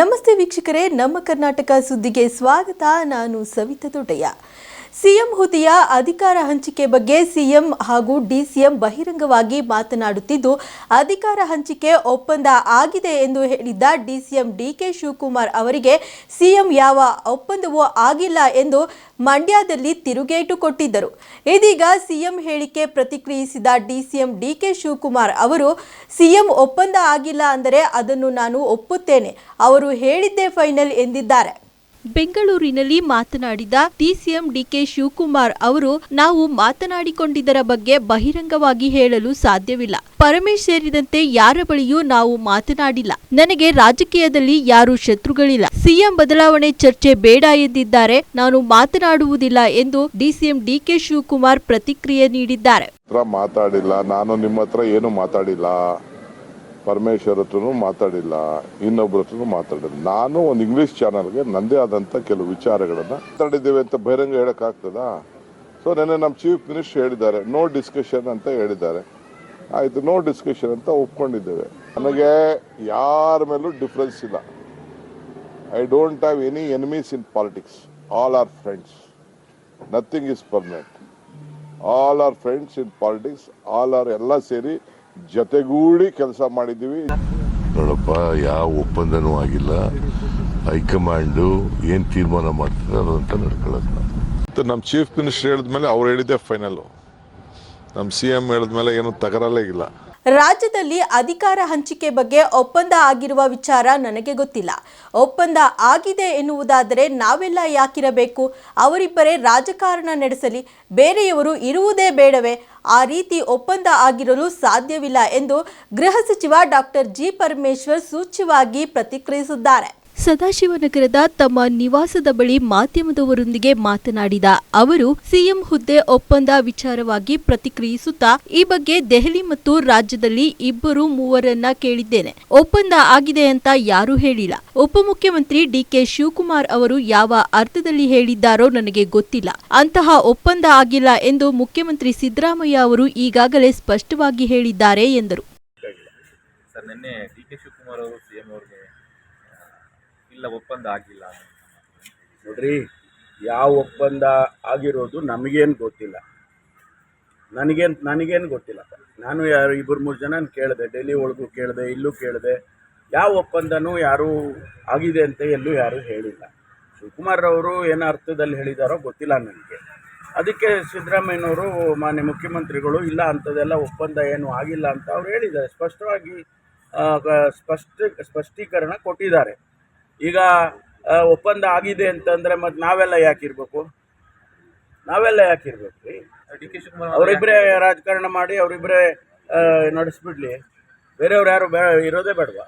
ನಮಸ್ತೆ ವೀಕ್ಷಕರೇ ನಮ್ಮ ಕರ್ನಾಟಕ ಸುದ್ದಿಗೆ ಸ್ವಾಗತ. ನಾನು ಸವಿತಾ ದೊಡ್ಡಯ್ಯ ಸಿಎಂ ಹುದ್ದೆಯ ಅಧಿಕಾರ ಹಂಚಿಕೆ ಬಗ್ಗೆ ಸಿಎಂ ಹಾಗೂ ಡಿಸಿಎಂ ಬಹಿರಂಗವಾಗಿ ಮಾತನಾಡುತ್ತಿದ್ದು, ಅಧಿಕಾರ ಹಂಚಿಕೆ ಒಪ್ಪಂದ ಆಗಿದೆ ಎಂದು ಹೇಳಿದ್ದ ಡಿಸಿಎಂ ಡಿಕೆ ಶಿವಕುಮಾರ್ ಅವರಿಗೆ ಸಿಎಂ ಯಾವ ಒಪ್ಪಂದವೂ ಆಗಿಲ್ಲ ಎಂದು ಮಂಡ್ಯದಲ್ಲಿ ತಿರುಗೇಟು ಕೊಟ್ಟಿದ್ದರು. ಇದೀಗ ಸಿಎಂ ಹೇಳಿಕೆ ಪ್ರತಿಕ್ರಿಯಿಸಿದ ಡಿಸಿಎಂ ಡಿಕೆ ಶಿವಕುಮಾರ್ ಅವರು, ಸಿಎಂ ಒಪ್ಪಂದ ಆಗಿಲ್ಲ ಅಂದರೆ ಅದನ್ನು ನಾನು ಒಪ್ಪುತ್ತೇನೆ. ಅವರು ಹೇಳಿದ್ದೇ ಫೈನಲ್ ಎಂದಿದ್ದಾರೆ. ಬೆಂಗಳೂರಿನಲ್ಲಿ ಮಾತನಾಡಿದ ಡಿಸಿಎಂ ಡಿಕೆ ಶಿವಕುಮಾರ್ ಅವರು, ನಾವು ಮಾತನಾಡಿಕೊಂಡಿದ್ದರ ಬಗ್ಗೆ ಬಹಿರಂಗವಾಗಿ ಹೇಳಲು ಸಾಧ್ಯವಿಲ್ಲ. ಪರಮೇಶ್ ಸೇರಿದಂತೆ ಯಾರ ಬಳಿಯೂ ನಾವು ಮಾತನಾಡಿಲ್ಲ. ನನಗೆ ರಾಜಕೀಯದಲ್ಲಿ ಯಾರು ಶತ್ರುಗಳಿಲ್ಲ. ಸಿಎಂ ಬದಲಾವಣೆ ಚರ್ಚೆ ಬೇಡ ಎಂದಿದ್ದಾರೆ. ನಾನು ಮಾತನಾಡುವುದಿಲ್ಲ ಎಂದು ಡಿಸಿಎಂ ಡಿಕೆ ಶಿವಕುಮಾರ್ ಪ್ರತಿಕ್ರಿಯೆ ನೀಡಿದ್ದಾರೆ. ಮಾತಾಡಿಲ್ಲ. ನಾನು ನಿಮ್ಮ ಹತ್ರ ಏನು ಮಾತಾಡಿಲ್ಲ. ಪರಮೇಶ್ವರ್ ಹತ್ರನು ಮಾತಾಡಿಲ್ಲ ಇನ್ನೊಬ್ಬರ ಹತ್ರನು ಮಾತಾಡಿಲ್ಲ. ನಾನು ಒಂದು ಇಂಗ್ಲಿಷ್ ಚಾನಲ್ಗೆ ನನ್ನದೇ ಆದಂತ ಕೆಲವು ವಿಚಾರಗಳನ್ನ ಮಾತಾಡಿದ್ದೇವೆ ಅಂತ ಬಹಿರಂಗ ಹೇಳಕ್ ಆಗ್ತದಾ ಸೊ ನೆನ್ನೆ ನಮ್ಮ ಚೀಫ್ ಮಿನಿಸ್ಟರ್ ಹೇಳಿದ್ದಾರೆ ನೋ ಡಿಸ್ಕಷನ್ ಅಂತ ಹೇಳಿದ್ದಾರೆ. ಆಯ್ತು ನೋ ಡಿಸ್ಕಷನ್ ಅಂತ ಒಪ್ಕೊಂಡಿದ್ದೇವೆ. ನನಗೆ ಯಾರ ಮೇಲೂ ಡಿಫ್ರೆನ್ಸ್ ಇಲ್ಲ. I don't have any enemies in politics all are friends nothing is permanent all are friends in politics all are ಎಲ್ಲ ಸೇರಿ ಜೊತೆಗೂಡಿ ಕೆಲಸ ಮಾಡಿದ್ದೀವಿ. ನೋಡಪ್ಪ ಯಾವ ಒಪ್ಪಂದನೂ ಆಗಿಲ್ಲ. ಹೈಕಮಾಂಡು ಏನ್ ತೀರ್ಮಾನ ಮಾಡ್ತಾರೆ ಅಂತ ನಡ್ಕೊಳ್ಳೋದು ನಾವು. ನಮ್ಮ ಚೀಫ್ ಮಿನಿಸ್ಟರ್ ಹೇಳಿದ್ಮೇಲೆ ಅವ್ರು ಹೇಳಿದ್ದೆ ಫೈನಲ್. ನಮ್ಮ ಸಿ ಎಂ ಹೇಳಿದ್ಮೇಲೆ ಏನು ತಗರಲ್ಲೇ ಇಲ್ಲ. ರಾಜ್ಯದಲ್ಲಿ ಅಧಿಕಾರ ಹಂಚಿಕೆ ಬಗ್ಗೆ ಒಪ್ಪಂದ ಆಗಿರುವ ವಿಚಾರ ನನಗೆ ಗೊತ್ತಿಲ್ಲ. ಒಪ್ಪಂದ ಆಗಿದೆ ಎನ್ನುವುದಾದರೆ ನಾವೆಲ್ಲ ಯಾಕಿರಬೇಕು? ಅವರಿಬ್ಬರೇ ರಾಜಕಾರಣ ನಡೆಸಲಿ, ಬೇರೆಯವರು ಇರುವುದೇ ಬೇಡವೇ? ಆ ರೀತಿ ಒಪ್ಪಂದ ಆಗಿರಲು ಸಾಧ್ಯವಿಲ್ಲ ಎಂದು ಗೃಹ ಸಚಿವ ಡಾಕ್ಟರ್ ಜಿ ಪರಮೇಶ್ವರ್ ಸೂಚ್ಯವಾಗಿ ಪ್ರತಿಕ್ರಿಯಿಸಿದ್ದಾರೆ. ಸದಾಶಿವನಗರದ ತಮ್ಮ ನಿವಾಸದ ಬಳಿ ಮಾಧ್ಯಮದವರೊಂದಿಗೆ ಮಾತನಾಡಿದ ಅವರು, ಸಿಎಂ ಹುದ್ದೆ ಒಪ್ಪಂದ ವಿಚಾರವಾಗಿ ಪ್ರತಿಕ್ರಿಯಿಸುತ್ತಾ, ಈ ಬಗ್ಗೆ ದೆಹಲಿ ಮತ್ತು ರಾಜ್ಯದಲ್ಲಿ ಇಬ್ಬರು ಮೂವರನ್ನ ಕೇಳಿದ್ದೇನೆ. ಒಪ್ಪಂದ ಆಗಿದೆ ಅಂತ ಯಾರೂ ಹೇಳಿಲ್ಲ. ಉಪಮುಖ್ಯಮಂತ್ರಿ ಡಿಕೆ ಶಿವಕುಮಾರ್ ಅವರು ಯಾವ ಅರ್ಥದಲ್ಲಿ ಹೇಳಿದ್ದಾರೋ ನನಗೆ ಗೊತ್ತಿಲ್ಲ. ಅಂತಹ ಒಪ್ಪಂದ ಆಗಿಲ್ಲ ಎಂದು ಮುಖ್ಯಮಂತ್ರಿ ಸಿದ್ದರಾಮಯ್ಯ ಅವರು ಈಗಾಗಲೇ ಸ್ಪಷ್ಟವಾಗಿ ಹೇಳಿದ್ದಾರೆ ಎಂದರು. ಸರ್, ನಿನ್ನೆ ಡಿ ಕೆ ಶಿವಕುಮಾರ್ ಅವರು ಇಲ್ಲ ಒಪ್ಪಂದ ಆಗಿಲ್ಲ ನೋಡ್ರಿ, ಯಾವ ಒಪ್ಪಂದ ಆಗಿರೋದು ನಮಗೇನು ಗೊತ್ತಿಲ್ಲ. ನನಗೇನು ನನಗೇನು ಗೊತ್ತಿಲ್ಲ. ನಾನು ಯಾರು ಇಬ್ಬರು ಮೂರು ಜನ ಕೇಳಿದೆ, ಡೆಲ್ಲಿ ಒಳಗೂ ಕೇಳಿದೆ, ಇಲ್ಲೂ ಕೇಳಿದೆ. ಯಾವ ಒಪ್ಪಂದನೂ ಯಾರೂ ಆಗಿದೆ ಅಂತ ಎಲ್ಲೂ ಯಾರೂ ಹೇಳಿಲ್ಲ. ಶಿವಕುಮಾರ್ ಅವರು ಏನೋ ಅರ್ಥದಲ್ಲಿ ಹೇಳಿದಾರೋ ಗೊತ್ತಿಲ್ಲ ನನಗೆ. ಅದಕ್ಕೆ ಸಿದ್ದರಾಮಯ್ಯನವರು ಮಾನ್ಯ ಮುಖ್ಯಮಂತ್ರಿಗಳು ಇಲ್ಲ ಅಂಥದ್ದೆಲ್ಲ ಒಪ್ಪಂದ ಏನು ಆಗಿಲ್ಲ ಅಂತ ಅವ್ರು ಹೇಳಿದ್ದಾರೆ. ಸ್ಪಷ್ಟವಾಗಿ ಸ್ಪಷ್ಟ ಸ್ಪಷ್ಟೀಕರಣ ಕೊಟ್ಟಿದ್ದಾರೆ. ಈಗ ಒಪ್ಪಂದ ಆಗಿದೆ ಅಂತಂದರೆ ಮತ್ತೆ ನಾವೆಲ್ಲ ಯಾಕಿರ್ಬೇಕು? ನಾವೆಲ್ಲ ಯಾಕಿರ್ಬೇಕು ರೀ? ಡಿ ಕೆ ಶಿವಕುಮಾರ್ ಅವರಿಬ್ಬರೇ ರಾಜಕಾರಣ ಮಾಡಿ ಅವರಿಬ್ಬರೇ ನಡೆಸ್ಬಿಡ್ಲಿ. ಬೇರೆಯವ್ರು ಯಾರು ಬೇ ಇರೋದೇ ಬೇಡವಾ?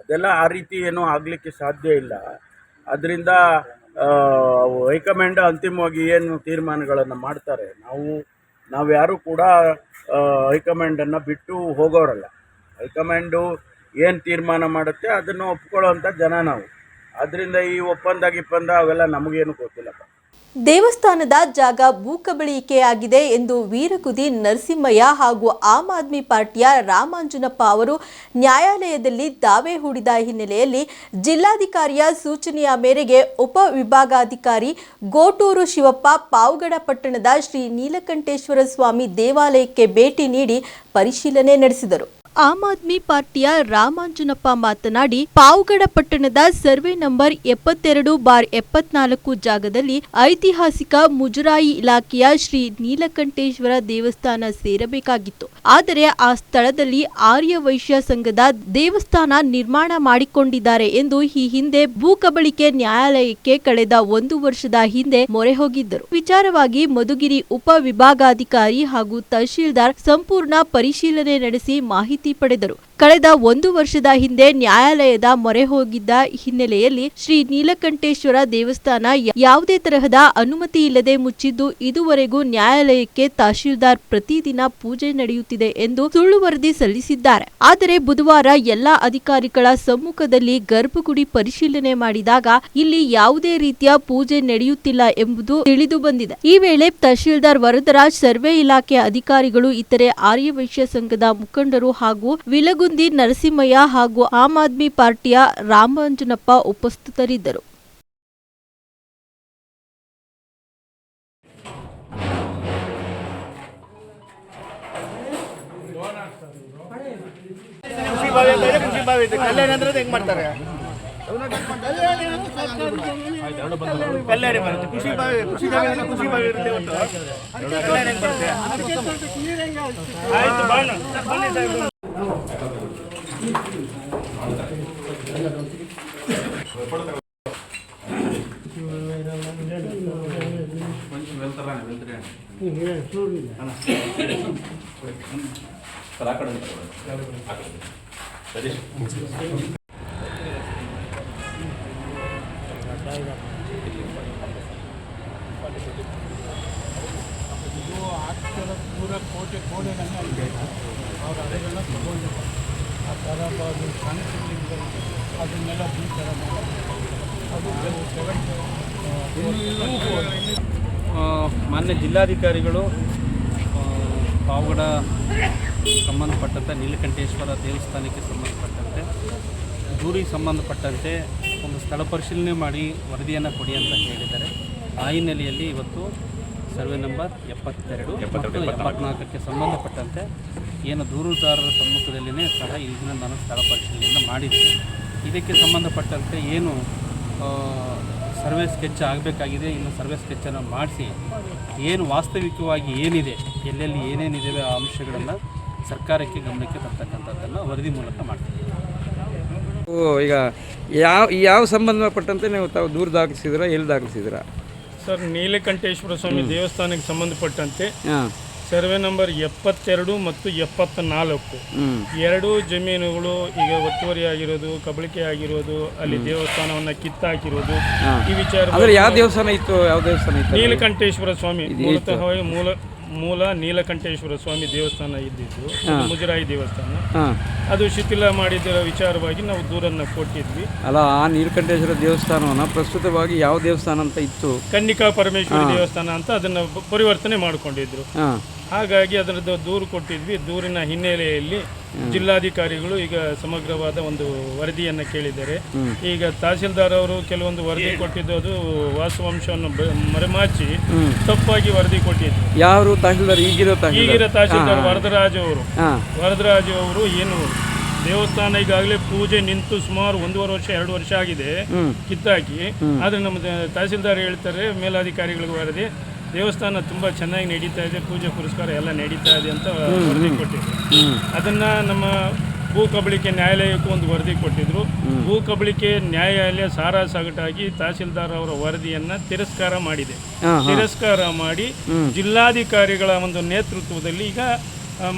ಅದೆಲ್ಲ ಆ ರೀತಿ ಏನೂ ಆಗಲಿಕ್ಕೆ ಸಾಧ್ಯ ಇಲ್ಲ. ಅದರಿಂದ ಹೈಕಮಾಂಡ್ ಅಂತಿಮವಾಗಿ ಏನು ತೀರ್ಮಾನಗಳನ್ನು ಮಾಡ್ತಾರೆ? ನಾವು ನಾವು ಯಾರು ಕೂಡ ಹೈಕಮಾಂಡನ್ನು ಬಿಟ್ಟು ಹೋಗೋರಲ್ಲ. ಹೈಕಮಾಂಡು ಏನು ತೀರ್ಮಾನ ಮಾಡುತ್ತೆ ಅದನ್ನು ಒಪ್ಕೊಳ್ಳೋವಂಥ ಜನ ನಾವು. ಅದರಿಂದ ಈ ಒಪ್ಪಂದ ಗಿಪ್ಪಂದ ಅವೆಲ್ಲ ನಮಗೇನು ಗೊತ್ತಿಲ್ಲಪ್ಪ. ದೇವಸ್ಥಾನದ ಜಾಗ ಭೂಕಬಳಿಕೆಯಾಗಿದೆ ಎಂದು ವೀರಕುದಿ ನರಸಿಂಹಯ್ಯ ಹಾಗೂ ಆಮ್ ಆದ್ಮಿ ಪಾರ್ಟಿಯ ರಾಮಾಂಜನಪ್ಪ ಅವರು ನ್ಯಾಯಾಲಯದಲ್ಲಿ ದಾವೆ ಹೂಡಿದ ಹಿನ್ನೆಲೆಯಲ್ಲಿ ಜಿಲ್ಲಾಧಿಕಾರಿಯ ಸೂಚನೆಯ ಮೇರೆಗೆ ಉಪವಿಭಾಗಾಧಿಕಾರಿ ಗೋಟೂರು ಶಿವಪ್ಪ ಪಾವಗಡ ಪಟ್ಟಣದ ಶ್ರೀ ನೀಲಕಂಠೇಶ್ವರ ಸ್ವಾಮಿ ದೇವಾಲಯಕ್ಕೆ ಭೇಟಿ ನೀಡಿ ಪರಿಶೀಲನೆ ನಡೆಸಿದರು. ಆಮ್ ಆದ್ಮಿ ಪಾರ್ಟಿಯ ರಾಮಾಂಜನಪ್ಪ ಮಾತನಾಡಿ, ಪಾವಗಡ ಪಟ್ಟಣದ ಸರ್ವೆ ನಂಬರ್ ಎಪ್ಪತ್ತೆರಡು ಬಾರ್ ಎಪ್ಪತ್ನಾಲ್ಕು ಜಾಗದಲ್ಲಿ ಐತಿಹಾಸಿಕ ಮುಜರಾಯಿ ಇಲಾಖೆಯ ಶ್ರೀ ನೀಲಕಂಠೇಶ್ವರ ದೇವಸ್ಥಾನ ಸೇರಬೇಕಾಗಿತ್ತು. ಆದರೆ ಆ ಸ್ಥಳದಲ್ಲಿ ಆರ್ಯ ವೈಶ್ಯ ಸಂಘದ ದೇವಸ್ಥಾನ ನಿರ್ಮಾಣ ಮಾಡಿಕೊಂಡಿದ್ದಾರೆ ಎಂದು ಈ ಹಿಂದೆ ಭೂ ನ್ಯಾಯಾಲಯಕ್ಕೆ ಕಳೆದ ಒಂದು ವರ್ಷದ ಹಿಂದೆ ಮೊರೆ ಹೋಗಿದ್ದರು. ವಿಚಾರವಾಗಿ ಮಧುಗಿರಿ ಉಪ ವಿಭಾಗಾಧಿಕಾರಿ ಹಾಗೂ ತಹಶೀಲ್ದಾರ್ ಸಂಪೂರ್ಣ ಪರಿಶೀಲನೆ ನಡೆಸಿ ಮಾಹಿತಿ ಪಡೆದರು. ಕಳೆದ ಒಂದು ವರ್ಷದ ಹಿಂದೆ ನ್ಯಾಯಾಲಯದ ಮೊರೆ ಹೋಗಿದ್ದ ಹಿನ್ನೆಲೆಯಲ್ಲಿ ಶ್ರೀ ನೀಲಕಂಠೇಶ್ವರ ದೇವಸ್ಥಾನ ಯಾವುದೇ ತರಹದ ಅನುಮತಿ ಇಲ್ಲದೆ ಮುಚ್ಚಿದ್ದು ಇದುವರೆಗೂ ನ್ಯಾಯಾಲಯಕ್ಕೆ ತಹಶೀಲ್ದಾರ್ ಪ್ರತಿದಿನ ಪೂಜೆ ನಡೆಯುತ್ತಿದೆ ಎಂದು ಸುಳ್ಳು ವರದಿ ಸಲ್ಲಿಸಿದ್ದಾರೆ. ಆದರೆ ಬುಧವಾರ ಎಲ್ಲಾ ಅಧಿಕಾರಿಗಳ ಸಮ್ಮುಖದಲ್ಲಿ ಗರ್ಭಗುಡಿ ಪರಿಶೀಲನೆ ಮಾಡಿದಾಗ ಇಲ್ಲಿ ಯಾವುದೇ ರೀತಿಯ ಪೂಜೆ ನಡೆಯುತ್ತಿಲ್ಲ ಎಂಬುದು ತಿಳಿದು ಬಂದಿದೆ. ಈ ವೇಳೆ ತಹಶೀಲ್ದಾರ್ ವರದರಾಜ್ ಸರ್ವೆ ಇಲಾಖೆ ಅಧಿಕಾರಿಗಳು, ಇತರೆ ಆರ್ಯವೈಶ್ಯ ಸಂಘದ ಮುಖಂಡರು ಹಾಗೂ ವಿಲಗು ವೀರಗುಂದಿ ನರಸಿಂಹಯ್ಯ ಹಾಗೂ ಆಮ್ ಆದ್ಮಿ ಪಾರ್ಟಿಯ ರಾಮಾಂಜನಪ್ಪ ಉಪಸ್ಥಿತರಿದ್ದರು. ಇದೆ ಅಂದ್ರೆ ಹೆಂಗ್ ಮಾಡ್ತಾರೆ? ಕಲ್ಯಾಣಿ ಬರುತ್ತೆ ಕೃಷಿ ಬಾವಿ ಕೃಷಿ ಬಾವಿ ಅಂದ್ರೆ ಕೃಷಿ ಬಾವಿ ಇರುತ್ತೆ ಒಟ್ಟು ಕಲ್ಯಾಣಿ ಹೆಂಗ್ ಬರುತ್ತೆ ಆಯ್ತು ಬಾಣ ಬನ್ನಿ ಸಾಹೇಬ್ರು. ಆ, ಮಾನ್ಯ ಜಿಲ್ಲಾಧಿಕಾರಿಗಳು ಆ, ಪಾವಗಡ ಸಂಬಂಧಪಟ್ಟಂತೆ ನೀಲಕಂಠೇಶ್ವರ ದೇವಸ್ಥಾನಕ್ಕೆ ಸಂಬಂಧಪಟ್ಟಂತೆ ದೂರಿಗೆ ಸಂಬಂಧಪಟ್ಟಂತೆ ಒಂದು ಸ್ಥಳ ಪರಿಶೀಲನೆ ಮಾಡಿ ವರದಿಯನ್ನು ಕೊಡಿ ಅಂತ ಹೇಳಿದ್ದಾರೆ. ಆ ಹಿನ್ನೆಲೆಯಲ್ಲಿ ಇವತ್ತು ಸರ್ವೆ ನಂಬರ್ ಎಪ್ಪತ್ತೆರಡು ಮತ್ತು ಎಪ್ಪತ್ನಾಲ್ಕಕ್ಕೆ ಸಂಬಂಧಪಟ್ಟಂತೆ ಏನು ದೂರುದಾರರ ಸಮ್ಮುಖದಲ್ಲಿಯೇ ಸಹ ಇದನ್ನು ನಾನು ಸ್ಥಳ ಪರಿಶೀಲನೆಯನ್ನು ಮಾಡಿದ್ದೀನಿ. ಇದಕ್ಕೆ ಸಂಬಂಧಪಟ್ಟಂತೆ ಏನು ಸರ್ವೆ ಸ್ಕೆಚ್ ಆಗಬೇಕಾಗಿದೆ ಇನ್ನು ಸರ್ವೆ ಸ್ಕೆಚ್ಚನ್ನು ಮಾಡಿಸಿ ಏನು ವಾಸ್ತವಿಕವಾಗಿ ಏನಿದೆ ಎಲ್ಲೆಲ್ಲಿ ಏನೇನಿದೆ ಆ ಅಂಶಗಳನ್ನು ಸರ್ಕಾರಕ್ಕೆ ಗಮನಕ್ಕೆ ತರ್ತಕ್ಕಂಥದ್ದನ್ನು ವರದಿ ಮೂಲಕ ಮಾಡ್ತೀವಿ. ಓ, ಈಗ ಯಾವ ಯಾವ ಸಂಬಂಧಪಟ್ಟಂತೆ ನೀವು ತಾವು ದೂರು ದಾಖಲಿಸಿದ್ರ ಎಲ್ಲಿ ದಾಖಲಿಸಿದ್ರ? ಸರ್ ನೀಲಕಂಠೇಶ್ವರ ಸ್ವಾಮಿ ದೇವಸ್ಥಾನಕ್ಕೆ ಸಂಬಂಧಪಟ್ಟಂತೆ ಸರ್ವೆ ನಂಬರ್ ಎಪ್ಪತ್ತೆರಡು ಮತ್ತು ಎಪ್ಪತ್ತ ನಾಲ್ಕು ಎರಡು ಜಮೀನುಗಳು ಈಗ ಒತ್ತುವರಿ ಆಗಿರೋದು ಕಬಳಿಕೆ ಆಗಿರೋದು ಅಲ್ಲಿ ದೇವಸ್ಥಾನವನ್ನ ಕಿತ್ತಾಕಿರೋದು ಈ ವಿಚಾರ ಅಂದ್ರೆ ಯಾವ ದೇವಸ್ಥಾನ ಇತ್ತು ಯಾವ ದೇವಸ್ಥಾನ ಇತ್ತು ನೀಲಕಂಠೇಶ್ವರ ಸ್ವಾಮಿ ಮೂಲತಃ ಮೂಲ ಮೂಲ ನೀಲಕಂಠೇಶ್ವರ ಸ್ವಾಮಿ ದೇವಸ್ಥಾನ ಇದ್ದಿದ್ದು ಅದು ಮುಜರಾಯಿ ದೇವಸ್ಥಾನ. ಅದು ಶಿಥಿಲ ಮಾಡಿದ ವಿಚಾರವಾಗಿ ನಾವು ದೂರನ್ನ ಕೊಟ್ಟಿದ್ವಿ. ಅಲ್ಲ ಆ ನೀಲಕಂಠೇಶ್ವರ ದೇವಸ್ಥಾನವನ್ನು ಪ್ರಸ್ತುತವಾಗಿ ಯಾವ ದೇವಸ್ಥಾನ ಅಂತ ಇತ್ತು? ಕನ್ನಿಕಾ ಪರಮೇಶ್ವರಿ ದೇವಸ್ಥಾನ ಅಂತ ಅದನ್ನ ಪರಿವರ್ತನೆ ಮಾಡಿಕೊಂಡಿದ್ರು. ಹಾಗಾಗಿ ಅದರದ್ದು ದೂರು ಕೊಟ್ಟಿದ್ವಿ. ದೂರಿನ ಹಿನ್ನೆಲೆಯಲ್ಲಿ ಜಿಲ್ಲಾಧಿಕಾರಿಗಳು ಈಗ ಸಮಗ್ರವಾದ ಒಂದು ವರದಿಯನ್ನು ಕೇಳಿದ್ದಾರೆ. ಈಗ ತಹಸೀಲ್ದಾರ್ ಅವರು ಕೆಲವೊಂದು ವರದಿ ಕೊಟ್ಟಿದ್ದು ಅದು ವಾಸ್ತವಾಂಶವನ್ನು ಬ- ಮರೆಮಾಚಿ ತಪ್ಪಾಗಿ ವರದಿ ಕೊಟ್ಟಿದ್ರು. ಯಾರು ತಹಸೀಲ್ದಾರ್? ಈಗಿರೋ ಈಗಿನ ತಹಸೀಲ್ದಾರ್ ತಹಸೀಲ್ದಾರ್ ವರದರಾಜ್ ಅವರು. ಹಾಂ. ವರದರಾಜ್ ಅವರು ಏನು ದೇವಸ್ಥಾನ ಈಗಾಗಲೇ ಪೂಜೆ ನಿಂತು ಸುಮಾರು ಒಂದೂವರೆ ವರ್ಷ ಎರಡು ವರ್ಷ ಆಗಿದೆ ಕಿತ್ತಾಕಿ. ಆದ್ರೆ ನಮ್ಮ ದ- ತಹಸೀಲ್ದಾರ್ ಹೇಳ್ತಾರೆ ಮೇಲಾಧಿಕಾರಿಗಳಿಗೆ ವರದಿ. ದೇವಸ್ಥಾನ ತುಂಬಾ ಚೆನ್ನಾಗಿ ನಡೀತಾ ಇದೆ ಪೂಜೆ ಪುರಸ್ಕಾರ ಎಲ್ಲ ನಡೀತಾ ಇದೆ ಅಂತ ವರದಿ ಕೊಟ್ಟಿದ್ರು. ಅದನ್ನ ನಮ್ಮ ಭೂ ಕಬಳಿಕೆ ನ್ಯಾಯಾಲಯಕ್ಕೂ ಒಂದು ವರದಿ ಕೊಟ್ಟಿದ್ರು. ಭೂ ಕಬಳಿಕೆ ನ್ಯಾಯಾಲಯ ಸಾರಾಸಗಟಾಗಿ ತಹಸೀಲ್ದಾರ್ ಅವರ ವರದಿಯನ್ನ ತಿರಸ್ಕಾರ ಮಾಡಿದೆ. ತಿರಸ್ಕಾರ ಮಾಡಿ ಜಿಲ್ಲಾಧಿಕಾರಿಗಳ ಒಂದು ನೇತೃತ್ವದಲ್ಲಿ ಈಗ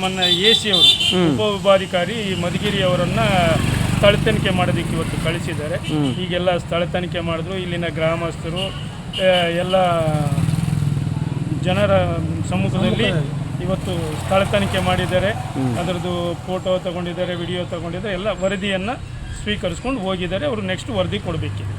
ಮೊನ್ನೆ ಎ ಸಿ ಅವರು ಉಪವಿಭಾಧಿಕಾರಿ ಮಧುಗಿರಿ ಅವರನ್ನ ಸ್ಥಳ ತನಿಖೆ ಮಾಡೋದಕ್ಕೆ ಇವತ್ತು ಕಳಿಸಿದ್ದಾರೆ. ಈಗೆಲ್ಲ ಸ್ಥಳ ತನಿಖೆ ಮಾಡಿದ್ರು ಇಲ್ಲಿನ ಗ್ರಾಮಸ್ಥರು ಎಲ್ಲ ಜನರ ಸಮ್ಮುಖದಲ್ಲಿ ಇವತ್ತು ಸ್ಥಳ ತನಿಖೆ ಮಾಡಿದ್ದಾರೆ. ಅದರದ್ದು ಫೋಟೋ ತಗೊಂಡಿದ್ದಾರೆ ವಿಡಿಯೋ ತಗೊಂಡಿದ್ದಾರೆ ಎಲ್ಲ ವರದಿಯನ್ನು ಸ್ವೀಕರಿಸ್ಕೊಂಡು ಹೋಗಿದ್ದಾರೆ. ಅವರು ನೆಕ್ಸ್ಟ್ ವರದಿ ಕೊಡಬೇಕಿದೆ.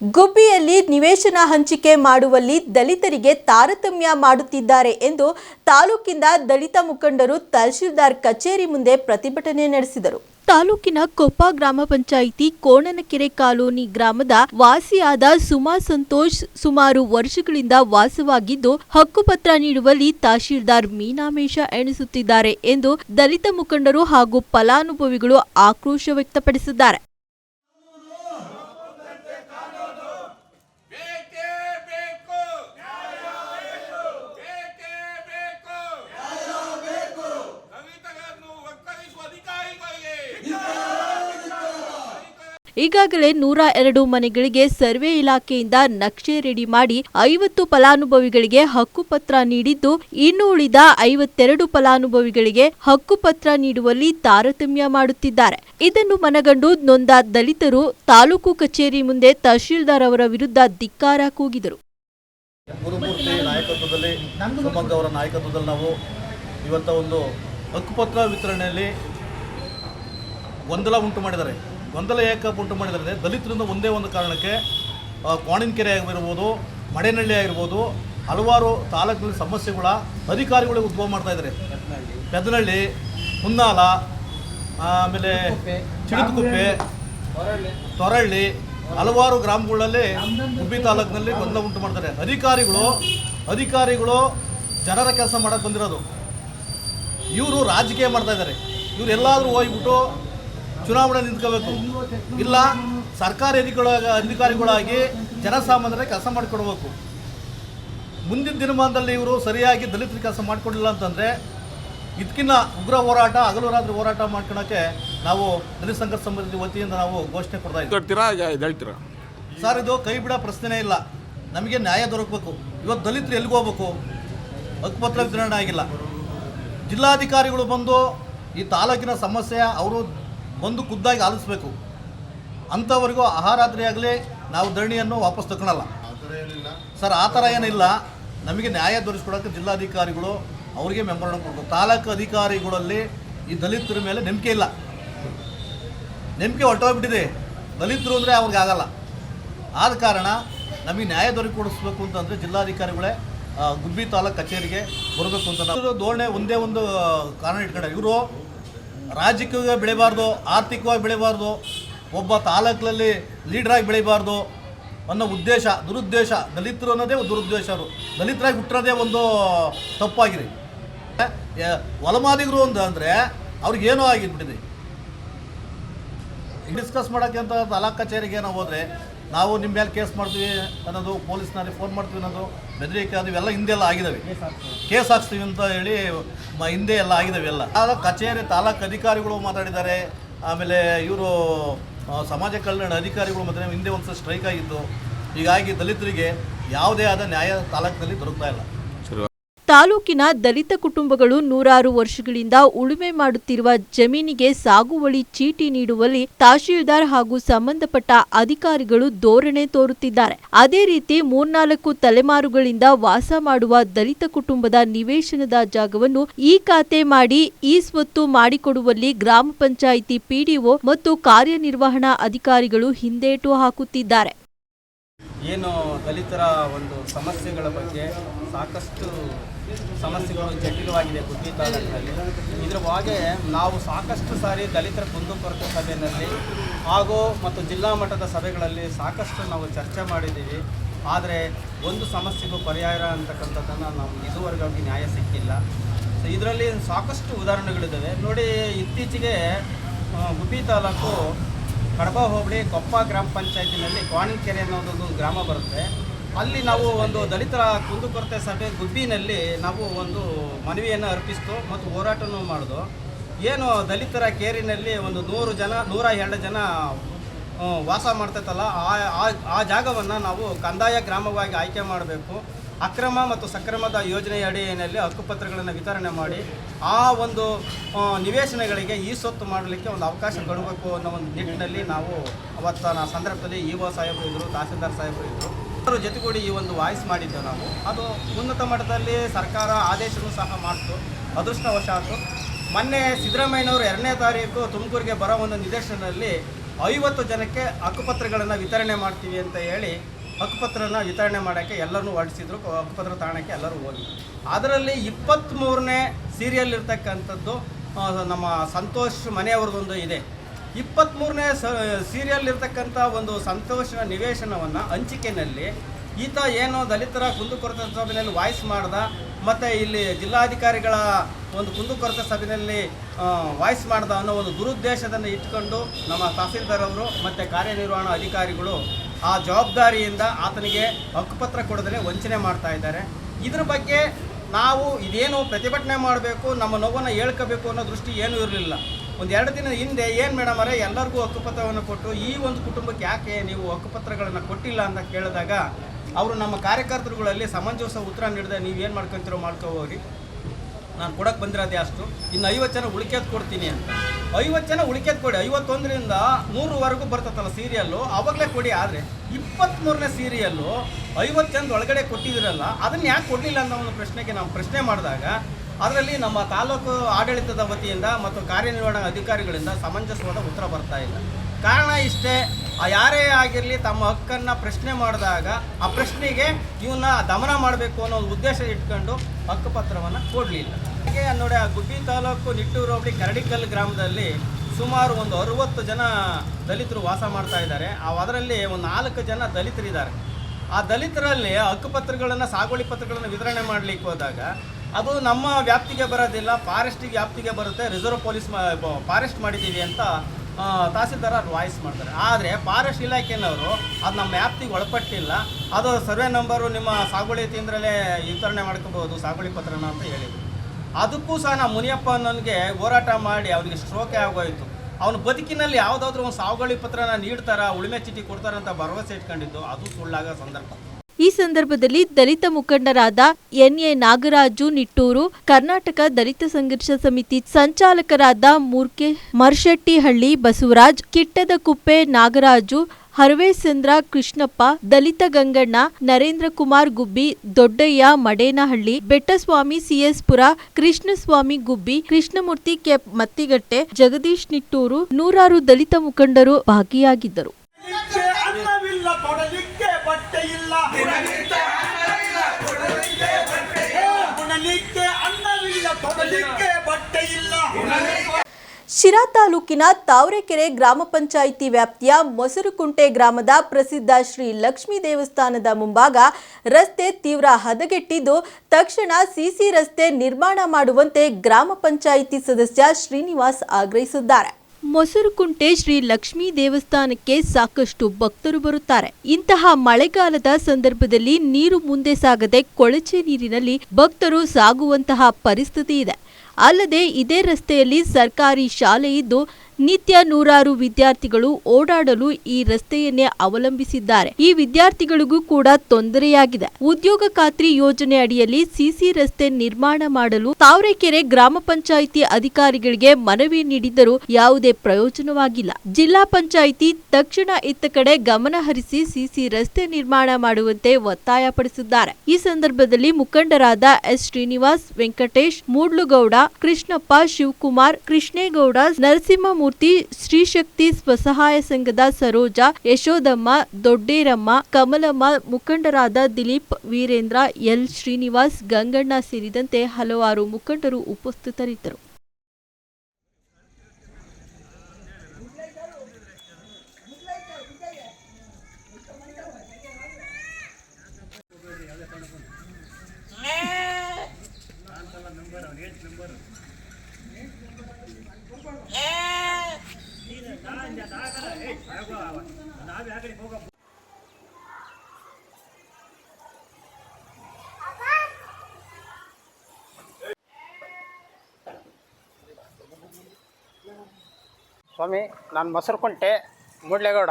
ಗುಬ್ಬಿಯಲ್ಲಿ ನಿವೇಶನ ಹಂಚಿಕೆ ಮಾಡುವಲ್ಲಿ ದಲಿತರಿಗೆ ತಾರತಮ್ಯ ಮಾಡುತ್ತಿದ್ದಾರೆ ಎಂದು ತಾಲೂಕಿನ ದಲಿತ ಮುಖಂಡರು ತಹಶೀಲ್ದಾರ್ ಕಚೇರಿ ಮುಂದೆ ಪ್ರತಿಭಟನೆ ನಡೆಸಿದರು. ತಾಲೂಕಿನ ಕೊಪ್ಪ ಗ್ರಾಮ ಪಂಚಾಯಿತಿ ಕೋಣನಕೆರೆ ಕಾಲೋನಿ ಗ್ರಾಮದ ವಾಸಿಯಾದ ಸುಮಾ ಸಂತೋಷ್ ಸುಮಾರು ವರ್ಷಗಳಿಂದ ವಾಸವಾಗಿದ್ದು, ಹಕ್ಕುಪತ್ರ ನೀಡುವಲ್ಲಿ ತಹಶೀಲ್ದಾರ್ ಮೀನಾಮೇಶ ಎಣಿಸುತ್ತಿದ್ದಾರೆ ಎಂದು ದಲಿತ ಮುಖಂಡರು ಹಾಗೂ ಫಲಾನುಭವಿಗಳು ಆಕ್ರೋಶ ವ್ಯಕ್ತಪಡಿಸಿದ್ದಾರೆ ಬೇಕೇ ಬೇಕು ಬೇಕೇ ಬೇಕು ದಲಿತರನ್ನು ಒಕ್ಕಲಿಸುವ ಅಧಿಕಾರಿಗಳಿಗೆ ಈಗಾಗಲೇ ನೂರ ಎರಡು ಮನೆಗಳಿಗೆ ಸರ್ವೆ ಇಲಾಖೆಯಿಂದ ನಕ್ಷೆ ರೆಡಿ ಮಾಡಿ ಐವತ್ತು ಫಲಾನುಭವಿಗಳಿಗೆ ಹಕ್ಕುಪತ್ರ ನೀಡಿದ್ದು, ಇನ್ನು ಉಳಿದ ಐವತ್ತೆರಡು ಫಲಾನುಭವಿಗಳಿಗೆ ಹಕ್ಕುಪತ್ರ ನೀಡುವಲ್ಲಿ ತಾರತಮ್ಯ ಮಾಡುತ್ತಿದ್ದಾರೆ. ಇದನ್ನು ಮನಗಂಡು ನೊಂದ ದಲಿತರು ತಾಲೂಕು ಕಚೇರಿ ಮುಂದೆ ತಹಶೀಲ್ದಾರ್ ಅವರ ವಿರುದ್ಧ ಧಿಕ್ಕಾರ ಕೂಗಿದರು. ವಿತರಣೆಯಲ್ಲಿ ಗೊಂದಲ ಉಂಟು ಮಾಡಿದ್ದಾರೆ. ಗೊಂದಲ ಏಕ ಉಂಟು ಮಾಡಿದರೆ ಅಂದರೆ ದಲಿತರಿಂದ ಒಂದೇ ಒಂದು ಕಾರಣಕ್ಕೆ ಕೋಣಿನಕೆರೆ ಆಗಿರ್ಬೋದು ಮಡೆನಹಳ್ಳಿ ಆಗಿರ್ಬೋದು ಹಲವಾರು ತಾಲೂಕಿನಲ್ಲಿ ಸಮಸ್ಯೆಗಳ ಅಧಿಕಾರಿಗಳು ಉದ್ಭವ ಮಾಡ್ತಾ ಇದ್ದಾರೆ. ಪೆದ್ದನಹಳ್ಳಿ ಹುನ್ನಾಲ ಆಮೇಲೆ ಚಿಡಿದುಕುಪ್ಪೆ ತೊರಳ್ಳಿ. ಹಲವಾರು ಗ್ರಾಮಗಳಲ್ಲಿ ಗುಬ್ಬಿ ತಾಲೂಕಿನಲ್ಲಿ ಗೊಂದಲ ಉಂಟು ಮಾಡ್ತಾರೆ. ಅಧಿಕಾರಿಗಳು ಅಧಿಕಾರಿಗಳು ಜನರ ಕೆಲಸ ಮಾಡಕ್ಕೆ ಬಂದಿರೋದು. ಇವರು ರಾಜಕೀಯ ಮಾಡ್ತಾ ಇದ್ದಾರೆ. ಇವರೆಲ್ಲಾದರೂ ಎಲ್ಲಾದರೂ ಹೋಗ್ಬಿಟ್ಟು ಚುನಾವಣೆ ನಿಂತ್ಕೋಬೇಕು. ಇಲ್ಲ ಸರ್ಕಾರಿ ಅಧಿಕಾರಿಗಳ ಅಧಿಕಾರಿಗಳಾಗಿ ಜನಸಾಮಾನ್ಯರ ಕೆಲಸ ಮಾಡಿಕೊಡ್ಬೇಕು. ಮುಂದಿನ ದಿನಮಾನದಲ್ಲಿ ಇವರು ಸರಿಯಾಗಿ ದಲಿತರ ಕೆಲಸ ಮಾಡಿಕೊಡಲಿಲ್ಲ ಅಂತಂದರೆ ಇದಕ್ಕಿನ್ನ ಉಗ್ರ ಹೋರಾಟ ಹಗಲು ರಾತ್ರಿ ಹೋರಾಟ ಮಾಡ್ಕೊಳಕ್ಕೆ ನಾವು ದಲಿತ ಸಂಘರ್ಷ ಸಮಿತಿ ವತಿಯಿಂದ ನಾವು ಘೋಷಣೆ ಕೊಡ್ತಾ ಇದ್ದೀವಿ. ಸರ್ ಇದು ಕೈ ಬಿಡೋ ಪ್ರಶ್ನೆನೇ ಇಲ್ಲ. ನಮಗೆ ನ್ಯಾಯ ದೊರಕಬೇಕು. ಇವತ್ತು ದಲಿತರು ಎಲ್ಲಿಗೆ ಹೋಗ್ಬೇಕು? ಹಕ್ಕುಪತ್ರ ವಿತರಣೆ ಆಗಿಲ್ಲ. ಜಿಲ್ಲಾಧಿಕಾರಿಗಳು ಬಂದು ಈ ತಾಲೂಕಿನ ಸಮಸ್ಯೆ ಅವರು ಬಂದು ಖುದ್ದಾಗಿ ಆಲಿಸ್ಬೇಕು. ಅಂಥವರೆಗೂ ಆಹಾರಾತ್ರಿ ಆಗಲಿ ನಾವು ಧರಣಿಯನ್ನು ವಾಪಸ್ ತಗೊಳಲ್ಲ ಸರ್, ಆ ಥರ ಏನಿಲ್ಲ. ನಮಗೆ ನ್ಯಾಯ ದೊರಿಸ್ಕೊಡೋಕೆ ಜಿಲ್ಲಾಧಿಕಾರಿಗಳು ಅವರಿಗೆ ಮೆಂಬರ್ನ ಕೊಡಬೇಕು ತಾಲೂಕು ಅಧಿಕಾರಿಗಳಲ್ಲಿ ಈ ದಲಿತರ ಮೇಲೆ ನಂಬಿಕೆ ಇಲ್ಲ. ನಂಬಿಕೆ ಹೊರಟೋಗ್ಬಿಟ್ಟಿದೆ. ದಲಿತರು ಅಂದರೆ ಅವ್ರಿಗೆ ಆಗಲ್ಲ. ಆದ ಕಾರಣ ನಮಗೆ ನ್ಯಾಯ ದೊರಕಿಕೊಡಿಸ್ಬೇಕು ಅಂತಂದರೆ ಜಿಲ್ಲಾಧಿಕಾರಿಗಳೇ ಗುಬ್ಬಿ ತಾಲೂಕು ಕಚೇರಿಗೆ ಬರಬೇಕು ಅಂತ ಧೋರಣೆ ಒಂದೇ ಒಂದು ಕಾರಣ ಇಟ್ಕೊಂಡ ಇವರು ರಾಜಕೀಯವಾಗಿ ಬೆಳಿಬಾರ್ದು, ಆರ್ಥಿಕವಾಗಿ ಬೆಳಿಬಾರ್ದು, ಒಬ್ಬ ತಾಲೂಕಿನಲ್ಲಿ ಲೀಡ್ರಾಗಿ ಬೆಳಿಬಾರ್ದು ಅನ್ನೋ ಉದ್ದೇಶ, ದುರುದ್ದೇಶ, ದಲಿತರು ಅನ್ನೋದೇ ಒಂದು ದುರುದ್ದೇಶ ಅವರು ದಲಿತರಾಗಿ ಹುಟ್ಟಿರೋದೇ ಒಂದು ತಪ್ಪಾಗಿದೆ. ಒಲಮಾದಿಗರು ಅಂತ ಅಂದರೆ ಅವ್ರಿಗೇನೋ ಆಗಿದ್ಬಿಟ್ಟಿದೆ ಡಿಸ್ಕಸ್ ಮಾಡೋಕ್ಕೆ ಅಂತ ತಾಲೂಕು ಕಚೇರಿಗೆ ಏನೋ ಹೋದರೆ ನಾವು ನಿಮ್ಮ ಮೇಲೆ ಕೇಸ್ ಮಾಡ್ತೀವಿ ಅನ್ನೋದು ಪೊಲೀಸ್ನವ್ರಿಗೆ ಫೋನ್ ಮಾಡ್ತೀವಿ ಅನ್ನೋದು ಬೆದರಿಕೆ ಅದು ಇವೆಲ್ಲ ಹಿಂದೆ ಎಲ್ಲ ಆಗಿದ್ದಾವೆ ಕೇಸ್ ಹಾಕ್ಸ್ತೀವಿ ಅಂತ ಹೇಳಿ ಮ- ಹಿಂದೆ ಎಲ್ಲ ಆಗಿದ್ದಾವೆ ಎಲ್ಲ. ಆಗ ಕಚೇರಿ ತಾಲೂಕು ಅಧಿಕಾರಿಗಳು ಮಾತಾಡಿದ್ದಾರೆ. ಆಮೇಲೆ ಇವರು ಸಮಾಜ ಕಲ್ಯಾಣ ಅಧಿಕಾರಿಗಳು ಮತ್ತು ಹಿಂದೆ ಒಂದು ಸ್ಟ್ರೈಕ್ ಆಗಿತ್ತು ಹೀಗಾಗಿ ದಲಿತರಿಗೆ ಯಾವುದೇ ಆದ ನ್ಯಾಯ ತಾಲೂಕಿನಲ್ಲಿ ದೊರಕ್ತಾ ಇಲ್ಲ. ತಾಲೂಕಿನ ದಲಿತ ಕುಟುಂಬಗಳು ನೂರಾರು ವರ್ಷಗಳಿಂದ ಉಳುಮೆ ಮಾಡುತ್ತಿರುವ ಜಮೀನಿಗೆ ಸಾಗುವಳಿ ಚೀಟಿ ನೀಡುವಲ್ಲಿ ತಹಶೀಲ್ದಾರ್ ಹಾಗೂ ಸಂಬಂಧಪಟ್ಟ ಅಧಿಕಾರಿಗಳು ಧೋರಣೆ ತೋರುತ್ತಿದ್ದಾರೆ. ಅದೇ ರೀತಿ ಮೂರ್ನಾಲ್ಕು ತಲೆಮಾರುಗಳಿಂದ ವಾಸ ಮಾಡುವ ದಲಿತ ಕುಟುಂಬದ ನಿವೇಶನದ ಜಾಗವನ್ನು ಈ ಖಾತೆ ಮಾಡಿ, ಈ ಸ್ವತ್ತು ಮಾಡಿಕೊಡುವಲ್ಲಿ ಗ್ರಾಮ ಪಂಚಾಯಿತಿ ಪಿಡಿಒ ಮತ್ತು ಕಾರ್ಯನಿರ್ವಹಣಾ ಅಧಿಕಾರಿಗಳು ಹಿಂದೇಟು ಹಾಕುತ್ತಿದ್ದಾರೆ. ಏನು ದಲಿತರ ಒಂದು ಸಮಸ್ಯೆಗಳ ಬಗ್ಗೆ ಸಾಕಷ್ಟು ಸಮಸ್ಯೆಗಳು ಜಟಿಲವಾಗಿದೆ ಗುಬ್ಬಿ ತಾಲೂಕಿನಲ್ಲಿ. ಇದರ ಹಾಗೆ ನಾವು ಸಾಕಷ್ಟು ಸಾರಿ ದಲಿತರ ಕುಂದುಕೊರತೆ ಸಭೆಯಲ್ಲಿ ಹಾಗೂ ಮತ್ತು ಜಿಲ್ಲಾ ಮಟ್ಟದ ಸಭೆಗಳಲ್ಲಿ ಸಾಕಷ್ಟು ನಾವು ಚರ್ಚೆ ಮಾಡಿದ್ದೀವಿ. ಆದರೆ ಒಂದು ಸಮಸ್ಯೆಗೂ ಪರಿಹಾರ ಅಂತಕ್ಕಂಥದ್ದನ್ನು ನಾವು ಇದುವರೆಗಾಗಿ ನ್ಯಾಯ ಸಿಕ್ಕಿಲ್ಲ. ಇದರಲ್ಲಿ ಸಾಕಷ್ಟು ಉದಾಹರಣೆಗಳಿದ್ದಾವೆ ನೋಡಿ, ಇತ್ತೀಚೆಗೆ ಗುಬ್ಬಿ ತಾಲೂಕು ಕಡಬ ಹೋಬಳಿ ಕೊಪ್ಪ ಗ್ರಾಮ ಪಂಚಾಯತಿನಲ್ಲಿ ಕ್ವಾಣಿಕೆರೆ ಅನ್ನೋದೊಂದು ಗ್ರಾಮ ಬರುತ್ತೆ. ಅಲ್ಲಿ ನಾವು ಒಂದು ದಲಿತರ ಕುಂದುಕೊರತೆ ಸಭೆ ಗುಬ್ಬಿನಲ್ಲಿ ನಾವು ಒಂದು ಮನವಿಯನ್ನು ಅರ್ಪಿಸ್ತು ಮತ್ತು ಹೋರಾಟನೂ ಮಾಡಿದು ಏನು ದಲಿತರ ಕೇರಿನಲ್ಲಿ ಒಂದು ನೂರು ಜನ, ನೂರ ಎರಡು ಜನ ವಾಸ ಮಾಡ್ತೈತಲ್ಲ ಆ, ಆ- ಜಾಗವನ್ನು ನಾವು ಕಂದಾಯ ಗ್ರಾಮವಾಗಿ ಆಯ್ಕೆ ಮಾಡಬೇಕು. ಅಕ್ರಮ ಮತ್ತು ಸಕ್ರಮದ ಯೋಜನೆಯ ಅಡಿಯಲ್ಲಿ ಹಕ್ಕುಪತ್ರಗಳನ್ನು ವಿತರಣೆ ಮಾಡಿ, ಆ ಒಂದು ನಿವೇಶನಗಳಿಗೆ ಈ ಸೊತ್ತು ಮಾಡಲಿಕ್ಕೆ ಒಂದು ಅವಕಾಶ ಕೊಡಬೇಕು ಅನ್ನೋ ಒಂದು ನಿಟ್ಟಿನಲ್ಲಿ ನಾವು ಅವತ್ತಿನ ಸಂದರ್ಭದಲ್ಲಿ ಇ ಒ ಸಾಹೇಬರು ಇದ್ದರು ತಹಸೀಲ್ದಾರ್ ಸಾಹೇಬರು ಇದ್ದರು ಅವರ ಜೊತೆಗೂಡಿ ಈ ಒಂದು ವಾಯ್ಸ್ ಮಾಡಿದ್ದೆವು ನಾವು. ಅದು ಉನ್ನತ ಮಟ್ಟದಲ್ಲಿ ಸರ್ಕಾರ ಆದೇಶವೂ ಸಹ ಮಾಡಿತು. ಅದೃಷ್ಟವಶಾತು ಮೊನ್ನೆ ಸಿದ್ದರಾಮಯ್ಯನವರು ಎರಡನೇ ತಾರೀಕು ತುಮಕೂರಿಗೆ ಬರೋ ಒಂದು ನಿದರ್ಶನದಲ್ಲಿ ಐವತ್ತು ಜನಕ್ಕೆ ಹಕ್ಕುಪತ್ರಗಳನ್ನು ವಿತರಣೆ ಮಾಡ್ತೀವಿ ಅಂತ ಹೇಳಿ ಹಕ್ಕುಪತ್ರನ ವಿತರಣೆ ಮಾಡೋಕ್ಕೆ ಎಲ್ಲರೂ ಹೊರಡಿಸಿದ್ರು. ಹಕ್ಕುಪತ್ರ ತಾಣಕ್ಕೆ ಎಲ್ಲರೂ ಹೋಗಿ ಅದರಲ್ಲಿ ಇಪ್ಪತ್ತ್ಮೂರನೇ ಸೀರಿಯಲ್ ಇರ್ತಕ್ಕಂಥದ್ದು ನಮ್ಮ ಸಂತೋಷ್ ಮನೆಯವ್ರದ್ದೊಂದು ಇದೆ. ಇಪ್ಪತ್ತ್ಮೂರನೇ ಸೀರಿಯಲ್ ಇರ್ತಕ್ಕಂಥ ಒಂದು ಸಂತೋಷನ ನಿವೇಶನವನ್ನು ಹಂಚಿಕೆಯಲ್ಲಿ ಈತ ಏನು ದಲಿತರ ಕುಂದುಕೊರತೆ ಸಭೆಯಲ್ಲಿ ವಾಯ್ಸ್ ಮಾಡ್ದ, ಮತ್ತು ಇಲ್ಲಿ ಜಿಲ್ಲಾಧಿಕಾರಿಗಳ ಒಂದು ಕುಂದುಕೊರತೆ ಸಭೆಯಲ್ಲಿ ವಾಯ್ಸ್ ಮಾಡ್ದ ಅನ್ನೋ ಒಂದು ದುರುದ್ದೇಶವನ್ನು ಇಟ್ಕೊಂಡು ನಮ್ಮ ತಹಸೀಲ್ದಾರ್ ಅವರು ಮತ್ತು ಕಾರ್ಯನಿರ್ವಹಣಾ ಅಧಿಕಾರಿಗಳು ಆ ಜವಾಬ್ದಾರಿಯಿಂದ ಆತನಿಗೆ ಹಕ್ಕುಪತ್ರ ಕೊಡದೇ ವಂಚನೆ ಮಾಡ್ತಾ ಇದ್ದಾರೆ. ಇದ್ರ ಬಗ್ಗೆ ನಾವು ಇದೇನು ಪ್ರತಿಭಟನೆ ಮಾಡಬೇಕು, ನಮ್ಮ ನೋವನ್ನು ಹೇಳ್ಕೋಬೇಕು ಅನ್ನೋ ದೃಷ್ಟಿ ಏನೂ ಇರಲಿಲ್ಲ. ಒಂದು ಎರಡು ದಿನ ಹಿಂದೆ ಏನು ಮೇಡಮ್ ಅವರೇ, ಎಲ್ಲರಿಗೂ ಹಕ್ಕುಪತ್ರವನ್ನು ಕೊಟ್ಟು, ಈ ಒಂದು ಕುಟುಂಬಕ್ಕೆ ಯಾಕೆ ನೀವು ಹಕ್ಕುಪತ್ರಗಳನ್ನು ಕೊಟ್ಟಿಲ್ಲ ಅಂತ ಕೇಳಿದಾಗ, ಅವರು ನಮ್ಮ ಕಾರ್ಯಕರ್ತರುಗಳಲ್ಲಿ ಸಮಂಜಸ ಉತ್ತರ ನೀಡಿದೆ ನೀವೇನು ಮಾಡ್ಕೊತೀರೋ ಮಾಡ್ಕೋ ಹೋಗಿ ನಾನು ಕೊಡಕ್ಕೆ ಬಂದಿರೋದೇ ಅಷ್ಟು. ಇನ್ನು ಐವತ್ತು ಜನ ಉಳಿಕೆದ್ ಕೊಡ್ತೀನಿ ಅಂತ. ಐವತ್ತು ಜನ ಉಳಿಕೆದ್ ಕೊಡಿ. ಐವತ್ತೊಂದರಿಂದ ನೂರುವರೆಗೂ ಬರ್ತದಲ್ಲ ಸೀರಿಯಲ್ಲು ಅವಾಗಲೇ ಕೊಡಿ, ಆದರೆ ಇಪ್ಪತ್ತ್ಮೂರನೇ ಸೀರಿಯಲ್ಲು ಐವತ್ತು ಜನದ ಒಳಗಡೆ ಕೊಟ್ಟಿದ್ದೀರಲ್ಲ, ಅದನ್ನು ಯಾಕೆ ಕೊಡಲಿಲ್ಲ ಅನ್ನೋ ಒಂದು ಪ್ರಶ್ನೆಗೆ ನಾವು ಪ್ರಶ್ನೆ ಮಾಡಿದಾಗ ಅದರಲ್ಲಿ ನಮ್ಮ ತಾಲೂಕು ಆಡಳಿತದ ವತಿಯಿಂದ ಮತ್ತು ಕಾರ್ಯನಿರ್ವಹಣಾ ಅಧಿಕಾರಿಗಳಿಂದ ಸಮಂಜಸವಾದ ಉತ್ತರ ಬರ್ತಾ ಇಲ್ಲ. ಕಾರಣ ಇಷ್ಟೇ ಯಾರೇ ಆಗಿರಲಿ ತಮ್ಮ ಹಕ್ಕನ್ನು ಪ್ರಶ್ನೆ ಮಾಡಿದಾಗ ಆ ಪ್ರಶ್ನೆಗೆ ಇವನ್ನ ದಮನ ಮಾಡಬೇಕು ಅನ್ನೋ ಒಂದು ಉದ್ದೇಶ ಇಟ್ಕೊಂಡು ಹಕ್ಕುಪತ್ರವನ್ನು ಕೊಡಲಿಲ್ಲ. ಹಾಗೆ ನೋಡಿ, ಆ ಗುಬ್ಬಿ ತಾಲೂಕು ನಿಟ್ಟೂರು ಹೋಬಳಿ ಕರಡಿಕಲ್ ಗ್ರಾಮದಲ್ಲಿ ಸುಮಾರು ಒಂದು ಅರುವತ್ತು ಜನ ದಲಿತರು ವಾಸ ಮಾಡ್ತಾ ಇದ್ದಾರೆ. ಅದರಲ್ಲಿ ಒಂದು ನಾಲ್ಕು ಜನ ದಲಿತರಿದ್ದಾರೆ. ಆ ದಲಿತರಲ್ಲಿ ಹಕ್ಕುಪತ್ರಗಳನ್ನು ಸಾಗುವಳಿ ಪತ್ರಗಳನ್ನು ವಿತರಣೆ ಮಾಡಲಿಕ್ಕೆ ಹೋದಾಗ ಅದು ನಮ್ಮ ವ್ಯಾಪ್ತಿಗೆ ಬರೋದಿಲ್ಲ ಫಾರೆಸ್ಟಿಗೆ ವ್ಯಾಪ್ತಿಗೆ ಬರುತ್ತೆ ರಿಸರ್ವ್ ಪೊಲೀಸ್ ಫಾರೆಸ್ಟ್ ಮಾಡಿದ್ದೀವಿ ಅಂತ ತಹಸೀಲ್ದಾರ್ ಅವ್ರು ವಾಯ್ಸ್ ಮಾಡ್ತಾರೆ. ಆದರೆ ಫಾರೆಸ್ಟ್ ಇಲಾಖೆನವರು ಅದು ನಮ್ಮ ವ್ಯಾಪ್ತಿಗೆ ಒಳಪಟ್ಟಿಲ್ಲ. ಅದು ಸರ್ವೆ ನಂಬರು ನಿಮ್ಮ ಸಾಗುವಳಿ ತಿಂದ್ರಲ್ಲೇ ವಿತರಣೆ ಮಾಡ್ಕೋಬೋದು, ಸಾಗುವಳಿ ಪತ್ರನ ಅಂತ ಹೇಳಿದರು. ಅದಕ್ಕೂ ಸಹ ನಾ ಮುನಿಯಪ್ಪ ಅನ್ನೋನಿಗೆ ಹೋರಾಟ ಮಾಡಿ ಅವನಿಗೆ ಸ್ಟ್ರೋಕೆ ಆಗೋಯಿತು. ಅವನು ಬದುಕಿನಲ್ಲಿ ಯಾವುದಾದ್ರೂ ಒಂದು ಸಾಗುವಳಿ ಪತ್ರನ ನೀಡ್ತಾರ, ಉಳಿಮೆ ಚೀಟಿ ಕೊಡ್ತಾರಂತ ಭರವಸೆ ಇಟ್ಕೊಂಡಿದ್ದು, ಅದು ಸುಳ್ಳಾಗ ಸಂದರ್ಭ. ಈ ಸಂದರ್ಭದಲ್ಲಿ ದಲಿತ ಮುಖಂಡರಾದ ಎನ್ಎ ನಾಗರಾಜು ನಿಟ್ಟೂರು, ಕರ್ನಾಟಕ ದಲಿತ ಸಂಘರ್ಷ ಸಮಿತಿ ಸಂಚಾಲಕರಾದ ಮೂರ್ಕೆ ಮರ್ಶೆಟ್ಟಿಹಳ್ಳಿ ಬಸವರಾಜ್, ಕಿಟ್ಟದ ಕುಪ್ಪೆ ನಾಗರಾಜು ಹರವೇಸಂದ್ರ ಕೃಷ್ಣಪ್ಪ, ದಲಿತ ಗಂಗಣ್ಣ, ನರೇಂದ್ರ ಕುಮಾರ್ ಗುಬ್ಬಿ, ದೊಡ್ಡಯ್ಯ ಮಡೇನಹಳ್ಳಿ, ಬೆಟ್ಟಸ್ವಾಮಿ ಸಿಎಸ್ಪುರ, ಕೃಷ್ಣಸ್ವಾಮಿ ಗುಬ್ಬಿ, ಕೃಷ್ಣಮೂರ್ತಿ ಕೆಪ್ ಮತ್ತಿಗಟ್ಟೆ, ಜಗದೀಶ್ ನಿಟ್ಟೂರು ನೂರಾರು ದಲಿತ ಮುಖಂಡರು ಭಾಗಿಯಾಗಿದ್ದರು. ಶಿರಾ ತಾಲೂಕಿನ ತಾವರೆಕೆರೆ ಗ್ರಾಮ ಪಂಚಾಯಿತಿ ವ್ಯಾಪ್ತಿಯ ಮೊಸರುಕುಂಟೆ ಗ್ರಾಮದ ಪ್ರಸಿದ್ಧ ಶ್ರೀ ಲಕ್ಷ್ಮೀ ದೇವಸ್ಥಾನದ ಮುಂಭಾಗ ರಸ್ತೆ ತೀವ್ರ ಹದಗೆಟ್ಟಿದ್ದು ತಕ್ಷಣ ಸಿಸಿ ರಸ್ತೆ ನಿರ್ಮಾಣ ಮಾಡುವಂತೆ ಗ್ರಾಮ ಪಂಚಾಯಿತಿ ಸದಸ್ಯ ಶ್ರೀನಿವಾಸ್ ಆಗ್ರಹಿಸಿದ್ದಾರೆ. ಮೊಸರುಕುಂಟೆ ಶ್ರೀ ಲಕ್ಷ್ಮೀ ದೇವಸ್ಥಾನಕ್ಕೆ ಸಾಕಷ್ಟು ಭಕ್ತರು ಬರುತ್ತಾರೆ. ಇಂತಹ ಮಳೆಗಾಲದ ಸಂದರ್ಭದಲ್ಲಿ ನೀರು ಮುಂದೆ ಸಾಗದೆ ಕೊಳಚೆ ನೀರಿನಲ್ಲಿ ಭಕ್ತರು ಸಾಗುವಂತಹ ಪರಿಸ್ಥಿತಿ ಇದೆ. ಅಲ್ಲದೆ ಇದೇ ರಸ್ತೆಯಲ್ಲಿ ಸರ್ಕಾರಿ ಶಾಲೆ ಇದ್ದು ನಿತ್ಯ ನೂರಾರು ವಿದ್ಯಾರ್ಥಿಗಳು ಓಡಾಡಲು ಈ ರಸ್ತೆಯನ್ನೇ ಅವಲಂಬಿಸಿದ್ದಾರೆ. ಈ ವಿದ್ಯಾರ್ಥಿಗಳಿಗೂ ಕೂಡ ತೊಂದರೆಯಾಗಿದೆ. ಉದ್ಯೋಗ ಖಾತ್ರಿ ಯೋಜನೆ ಅಡಿಯಲ್ಲಿ ಸಿಸಿ ರಸ್ತೆ ನಿರ್ಮಾಣ ಮಾಡಲು ತಾವರೆಕೆರೆ ಗ್ರಾಮ ಪಂಚಾಯಿತಿ ಅಧಿಕಾರಿಗಳಿಗೆ ಮನವಿ ನೀಡಿದ್ದರೂ ಯಾವುದೇ ಪ್ರಯೋಜನವಾಗಿಲ್ಲ. ಜಿಲ್ಲಾ ಪಂಚಾಯಿತಿ ತಕ್ಷಣ ಇತ್ತ ಕಡೆ ಗಮನ ಹರಿಸಿ ಸಿಸಿ ರಸ್ತೆ ನಿರ್ಮಾಣ ಮಾಡುವಂತೆ ಒತ್ತಾಯಪಡಿಸಿದ್ದಾರೆ. ಈ ಸಂದರ್ಭದಲ್ಲಿ ಮುಖಂಡರಾದ ಎಸ್ ಶ್ರೀನಿವಾಸ್ ವೆಂಕಟೇಶ್, ಮೂಡ್ಲುಗೌಡ, ಕೃಷ್ಣಪ್ಪ ಶಿವಕುಮಾರ್, ಕೃಷ್ಣೇಗೌಡ ನರಸಿಂಹಮೂರ್ತಿ ಶ್ರೀಶಕ್ತಿ ಸ್ವಸಹಾಯ ಸಂಘದ ಸರೋಜಾ ಯಶೋದಮ್ಮ ದೊಡ್ಡೇರಮ್ಮ, ಕಮಲಮ್ಮ, ಮುಖಂಡರಾದ ದಿಲೀಪ್, ವೀರೇಂದ್ರ, ಎಲ್ ಶ್ರೀನಿವಾಸ್, ಗಂಗಣ್ಣ ಸೇರಿದಂತೆ ಹಲವಾರು ಮುಖಂಡರು ಉಪಸ್ಥಿತರಿದ್ದರು. ಸ್ವಾಮಿ, ನಾನು ಮೊಸರುಕುಂಟೆ, ಮೂಡ್ಲೇಗೌಡ.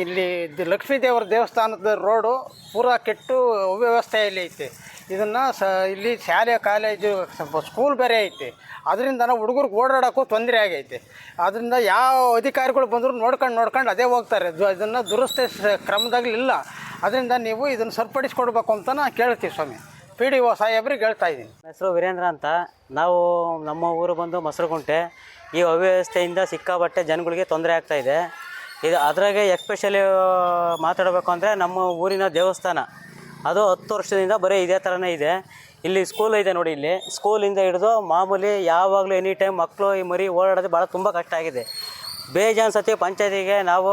ಇಲ್ಲಿ ಲಕ್ಷ್ಮೀ ದೇವರ ದೇವಸ್ಥಾನದ ರೋಡು ಪೂರ ಕೆಟ್ಟು ಅವ್ಯವಸ್ಥೆಯಲ್ಲಿ ಐತಿ. ಇದನ್ನು ಸ, ಇಲ್ಲಿ ಶಾಲೆ, ಕಾಲೇಜು ಸ್ಕೂಲ್ ಬೇರೆ ಐತೆ. ಅದರಿಂದ ಹುಡುಗರಿಗೆ ಓಡಾಡೋಕ್ಕೂ ತೊಂದರೆ ಆಗೈತಿ. ಅದರಿಂದ ಯಾವ ಅಧಿಕಾರಿಗಳು ಬಂದರೂ ನೋಡ್ಕೊಂಡು ನೋಡ್ಕೊಂಡು ಅದೇ ಹೋಗ್ತಾರೆ. ಇದನ್ನು ದುರಸ್ತಿ ಕ್ರಮದಾಗಲಿಲ್ಲ ಅದರಿಂದ ನೀವು ಇದನ್ನು ಸರಿಪಡಿಸ್ಕೊಡ್ಬೇಕು ಅಂತ ನಾನು ಕೇಳ್ತೀವಿ ಸ್ವಾಮಿ. ಪಿ ಡಿ ಒ ಸಾಹೇಬ್ರಿಗೆ ಹೇಳ್ತಾ ಇದ್ದೀನಿ. ಹೆಸರು ವೀರೇಂದ್ರ ಅಂತ. ನಾವು ನಮ್ಮ ಊರು ಬಂದು ಮೊಸರುಗುಂಟೆ ಈ ಅವ್ಯವಸ್ಥೆಯಿಂದ ಸಿಕ್ಕಾಪಟ್ಟೆ ಜನಗಳಿಗೆ ತೊಂದರೆ ಆಗ್ತಾ ಇದೆ. ಇದು ಅದರಾಗೆ ಎಕ್ಸ್ಪೆಷಲಿ ಮಾತಾಡಬೇಕು ಅಂದರೆ ನಮ್ಮ ಊರಿನ ದೇವಸ್ಥಾನ. ಅದು ಹತ್ತು ವರ್ಷದಿಂದ ಬರೀ ಇದೇ ಥರನೇ ಇದೆ. ಇಲ್ಲಿ ಸ್ಕೂಲ್ ಇದೆ ನೋಡಿ ಇಲ್ಲಿ. ಸ್ಕೂಲಿಂದ ಹಿಡಿದು ಮಾಮೂಲಿ ಯಾವಾಗಲೂ ಎನಿ ಟೈಮ್ ಮಕ್ಕಳು ಈ ಮರಿ ಓಡಾಡೋದು ಭಾಳ ತುಂಬ ಕಷ್ಟ ಆಗಿದೆ. ಬೇಜಾನ್ ಸತಿ ಪಂಚಾಯತಿಗೆ ನಾವು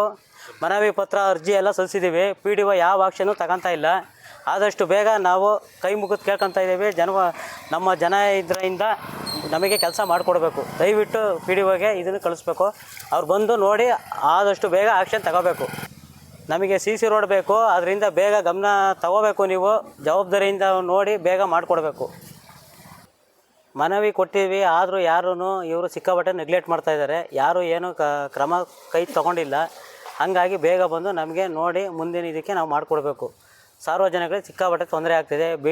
ಮನವಿ ಪತ್ರ, ಅರ್ಜಿ ಎಲ್ಲ ಸಲ್ಲಿಸಿದ್ದೀವಿ ಪಿ ಡಿ ಒ ಯಾವ ಆಕ್ಷನು ತಗೊತಾ ಇಲ್ಲ. ಆದಷ್ಟು ಬೇಗ ನಾವು ಕೈ ಮುಗಿದು ಕೇಳ್ಕೊತಾ ಇದ್ದೀವಿ. ಜನ ನಮ್ಮ ಜನ ಇದರಿಂದ ನಮಗೆ ಕೆಲಸ ಮಾಡಿಕೊಡ್ಬೇಕು. ದಯವಿಟ್ಟು ಪಿ ಡಿ ಒಗೆ ಇದನ್ನು ಕಳಿಸ್ಬೇಕು. ಅವ್ರು ಬಂದು ನೋಡಿ ಆದಷ್ಟು ಬೇಗ ಆಕ್ಷನ್ ತಗೋಬೇಕು. ನಮಗೆ ಸಿ ಸಿ ರೋಡ್ ಬೇಕು. ಅದರಿಂದ ಬೇಗ ಗಮನ ತಗೋಬೇಕು ನೀವು. ಜವಾಬ್ದಾರಿಯಿಂದ ನೋಡಿ ಬೇಗ ಮಾಡಿಕೊಡ್ಬೇಕು. ಮನವಿ ಕೊಟ್ಟಿವಿ ಆದರೂ ಯಾರೂ ಇವರು ಸಿಕ್ಕಾಪಟ್ಟೆ ನೆಗ್ಲೆಕ್ಟ್ ಮಾಡ್ತಾ ಇದ್ದಾರೆ. ಯಾರೂ ಏನು ಕ್ರಮ ಕೈ ತಗೊಂಡಿಲ್ಲ. ಹಾಗಾಗಿ ಬೇಗ ಬಂದು ನಮಗೆ ನೋಡಿ ಮುಂದಿನ ಇದಕ್ಕೆ ನಾವು ಮಾಡಿಕೊಡ್ಬೇಕು. ಸಾರ್ವಜನಿಕರಿಗೆ ಸಿಕ್ಕಾಪಟ್ಟೆ ತೊಂದರೆ ಆಗ್ತಿದೆ. ಬಿ,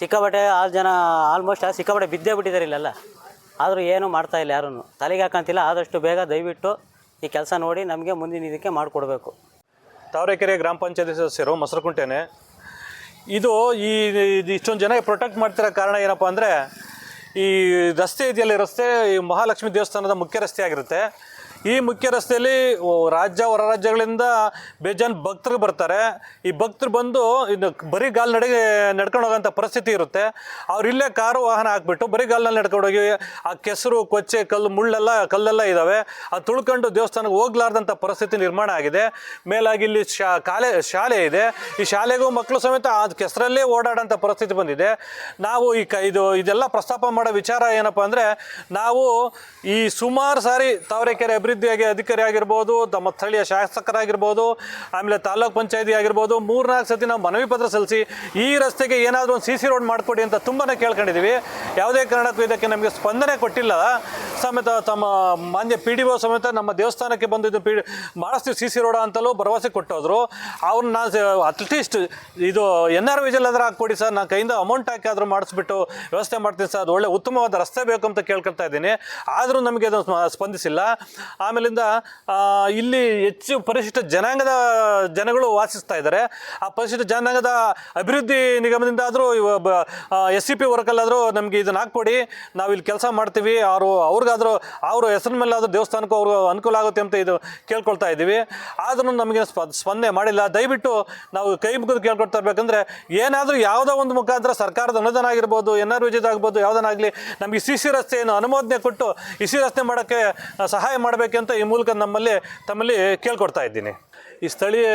ಸಿಕ್ಕಾಪಟ್ಟೆ ಆರು ಜನ ಆಲ್ಮೋಸ್ಟ್ ಆ ಸಿಕ್ಕಾಪಟ್ಟೆ ಬಿದ್ದೇ ಬಿಟ್ಟಿದ್ದಾರೆ ಇಲ್ಲೆಲ್ಲ. ಆದರೂ ಏನೂ ಮಾಡ್ತಾ ಇಲ್ಲ ಯಾರೂ ತಲೆಗೆ ಹಾಕಂತಿಲ್ಲ, ಆದಷ್ಟು ಬೇಗ ದಯವಿಟ್ಟು ಈ ಕೆಲಸ ನೋಡಿ ನಮಗೆ ಮುಂದಿನ ಇದಕ್ಕೆ ಮಾಡಿಕೊಡ್ಬೇಕು. ತಾವರೆಕೆರೆ ಗ್ರಾಮ ಪಂಚಾಯತಿ ಸದಸ್ಯರು ಮೊಸರುಕುಂಟೆನೆ, ಇದು ಈ ಇಷ್ಟೊಂದು ಜನ ಪ್ರೊಟೆಕ್ಟ್ ಮಾಡ್ತಿರೋ ಕಾರಣ ಏನಪ್ಪ ಅಂದರೆ, ಈ ರಸ್ತೆ ಇದೆಯಲ್ಲ ರಸ್ತೆ ಈ ಮಹಾಲಕ್ಷ್ಮಿ ದೇವಸ್ಥಾನದ ಮುಖ್ಯ ರಸ್ತೆ ಆಗಿರುತ್ತೆ. ಈ ಮುಖ್ಯ ರಸ್ತೆಯಲ್ಲಿ ರಾಜ್ಯ, ಹೊರ ರಾಜ್ಯಗಳಿಂದ ಬೇಜಾನ್ ಭಕ್ತರು ಬರ್ತಾರೆ. ಈ ಭಕ್ತರು ಬಂದು ಇದು ಬರೀ ನಡೆ, ನಡ್ಕೊಂಡು ಹೋಗೋಂಥ ಪರಿಸ್ಥಿತಿ ಇರುತ್ತೆ. ಅವ್ರು ಇಲ್ಲೇ ಕಾರು, ವಾಹನ ಹಾಕ್ಬಿಟ್ಟು ಬರೀ ಗಾಲ್ನಲ್ಲಿ ನಡ್ಕೊಂಡು ಹೋಗಿ, ಆ ಕೆಸರು, ಕೊಚ್ಚೆ, ಕಲ್ಲು, ಮುಳ್ಳೆಲ್ಲ, ಕಲ್ಲೆಲ್ಲ ಇದ್ದಾವೆ ಅದು ತುಳ್ಕೊಂಡು ದೇವಸ್ಥಾನಕ್ಕೆ ಹೋಗ್ಲಾರ್ದಂಥ ಪರಿಸ್ಥಿತಿ ನಿರ್ಮಾಣ ಆಗಿದೆ. ಮೇಲಾಗಿ ಇಲ್ಲಿ ಶಾ, ಕಾಲೇ, ಶಾಲೆ ಇದೆ. ಈ ಶಾಲೆಗೂ ಮಕ್ಕಳು ಸಮೇತ ಆ ಕೆಸರಲ್ಲೇ ಓಡಾಡೋಂಥ ಪರಿಸ್ಥಿತಿ ಬಂದಿದೆ. ನಾವು ಈ ಕ, ಇದು, ಇದೆಲ್ಲ ಪ್ರಸ್ತಾಪ ಮಾಡೋ ವಿಚಾರ ಏನಪ್ಪ ಅಂದರೆ, ನಾವು ಈ ಸುಮಾರು ಸಾರಿ ತಾವರೆಕೆರೆ ಅಭಿವೃದ್ಧಿಯಾಗಿ ಅಧಿಕಾರಿ ಆಗಿರ್ಬೋದು ತಮ್ಮ ಸ್ಥಳೀಯ ಶಾಸಕರಾಗಿರ್ಬೋದು, ಆಮೇಲೆ ತಾಲೂಕ್ ಪಂಚಾಯತಿ ಆಗಿರ್ಬೋದು, ಮೂರ್ನಾಲ್ಕು ಸತಿ ನಾವು ಮನವಿ ಪತ್ರ ಸಲ್ಲಿಸಿ ಈ ರಸ್ತೆಗೆ ಏನಾದರೂ ಒಂದು ಸಿ ಸಿ ರೋಡ್ ಮಾಡಿಕೊಡಿ ಅಂತ ತುಂಬಾ ಕೇಳ್ಕೊಂಡಿದ್ದೀವಿ. ಯಾವುದೇ ಕಾರಣಕ್ಕೂ ಇದಕ್ಕೆ ನಮಗೆ ಸ್ಪಂದನೆ ಕೊಟ್ಟಿಲ್ಲ. ಸಮೇತ ತಮ್ಮ ಮಾನ್ಯ ಪಿ ಡಿ ಒ ಸಮೇತ ನಮ್ಮ ದೇವಸ್ಥಾನಕ್ಕೆ ಬಂದಿದ್ದು ಪಿ ಮಾಡಿಸ್ತೀವಿ ಸಿ ಸಿ ರೋಡ ಅಂತಲೂ ಭರವಸೆ ಕೊಟ್ಟೋದ್ರು. ಅವ್ರನ್ನ ಅಟ್ಲೀಸ್ಟ್ ಇದು ಎನ್ ಆರ್ ವಿಜಲ್ ಆದ್ರೆ ಹಾಕ್ಕೊಡಿ ಸರ್, ನಾನು ಕೈಯಿಂದ ಅಮೌಂಟ್ ಹಾಕಿ ಆದರೂ ಮಾಡಿಸ್ಬಿಟ್ಟು ವ್ಯವಸ್ಥೆ ಮಾಡ್ತೀನಿ ಸರ್. ಅದು ಒಳ್ಳೆ ಉತ್ತಮವಾದ ರಸ್ತೆ ಬೇಕು ಅಂತ ಕೇಳ್ಕೊಳ್ತಾ ಇದ್ದೀನಿ. ಆದರೂ ನಮಗೆ ಅದು ಸ್ಪ- ಸ್ಪಂದಿಸಿಲ್ಲ. ಆಮೇಲಿಂದ ಇಲ್ಲಿ ಹೆಚ್ಚು ಪರಿಶಿಷ್ಟ ಜನಾಂಗದ ಜನಗಳು ವಾಸಿಸ್ತಾ ಇದ್ದಾರೆ. ಆ ಪರಿಶಿಷ್ಟ ಜನಾಂಗದ ಅಭಿವೃದ್ಧಿ ನಿಗಮದಿಂದ ಆದರೂ ಎಸ್ ಸಿ ಪಿ ವರ್ಕಲ್ಲಾದರೂ ನಮಗೆ ಇದನ್ನು ಹಾಕ್ಕೊಡಿ ನಾವು ಇಲ್ಲಿ ಕೆಲಸ ಮಾಡ್ತೀವಿ. ಅವರು ಅವ್ರಿಗಾದರೂ ಅವ್ರ ಹೆಸರಿನ ಮೇಲಾದರೂ ದೇವಸ್ಥಾನಕ್ಕೂ ಅವ್ರಿಗೆ ಅನುಕೂಲ ಆಗುತ್ತೆ ಅಂತ ಇದು ಕೇಳ್ಕೊಳ್ತಾ ಇದ್ದೀವಿ. ಆದರೂ ನಮಗೆ ಸ್ಪ- ಸ್ಪಂದನೆ ಮಾಡಿಲ್ಲ. ದಯವಿಟ್ಟು ನಾವು ಕೈ ಮುಗಿದು ಕೇಳ್ಕೊಳ್ತಾ ಇರಬೇಕಂದ್ರೆ ಏನಾದರೂ ಯಾವುದೋ ಒಂದು ಮುಖಾಂತರ ಸರ್ಕಾರದ ಅನುದಾನ ಆಗಿರ್ಬೋದು ಎನ್ ಆರ್ ವಿಜಯದಾಗ್ಬೋದು ಯಾವುದನ್ನಾಗಲಿ ನಮಗೆ ಸಿ ಸಿ ರಸ್ತೆಯನ್ನು ಅನುಮೋದನೆ ಕೊಟ್ಟು ಈ ಸಿ ರಸ್ತೆ ಮಾಡೋಕ್ಕೆ ಆ, ಅಂತ ಈ ಮೂಲಕ ನಮ್ಮಲ್ಲಿ ತಮ್ಮಲ್ಲಿ ಕೇಳ್ಕೊಡ್ತಾ ಇದ್ದೀನಿ. ಈ ಸ್ಥಳೀಯ,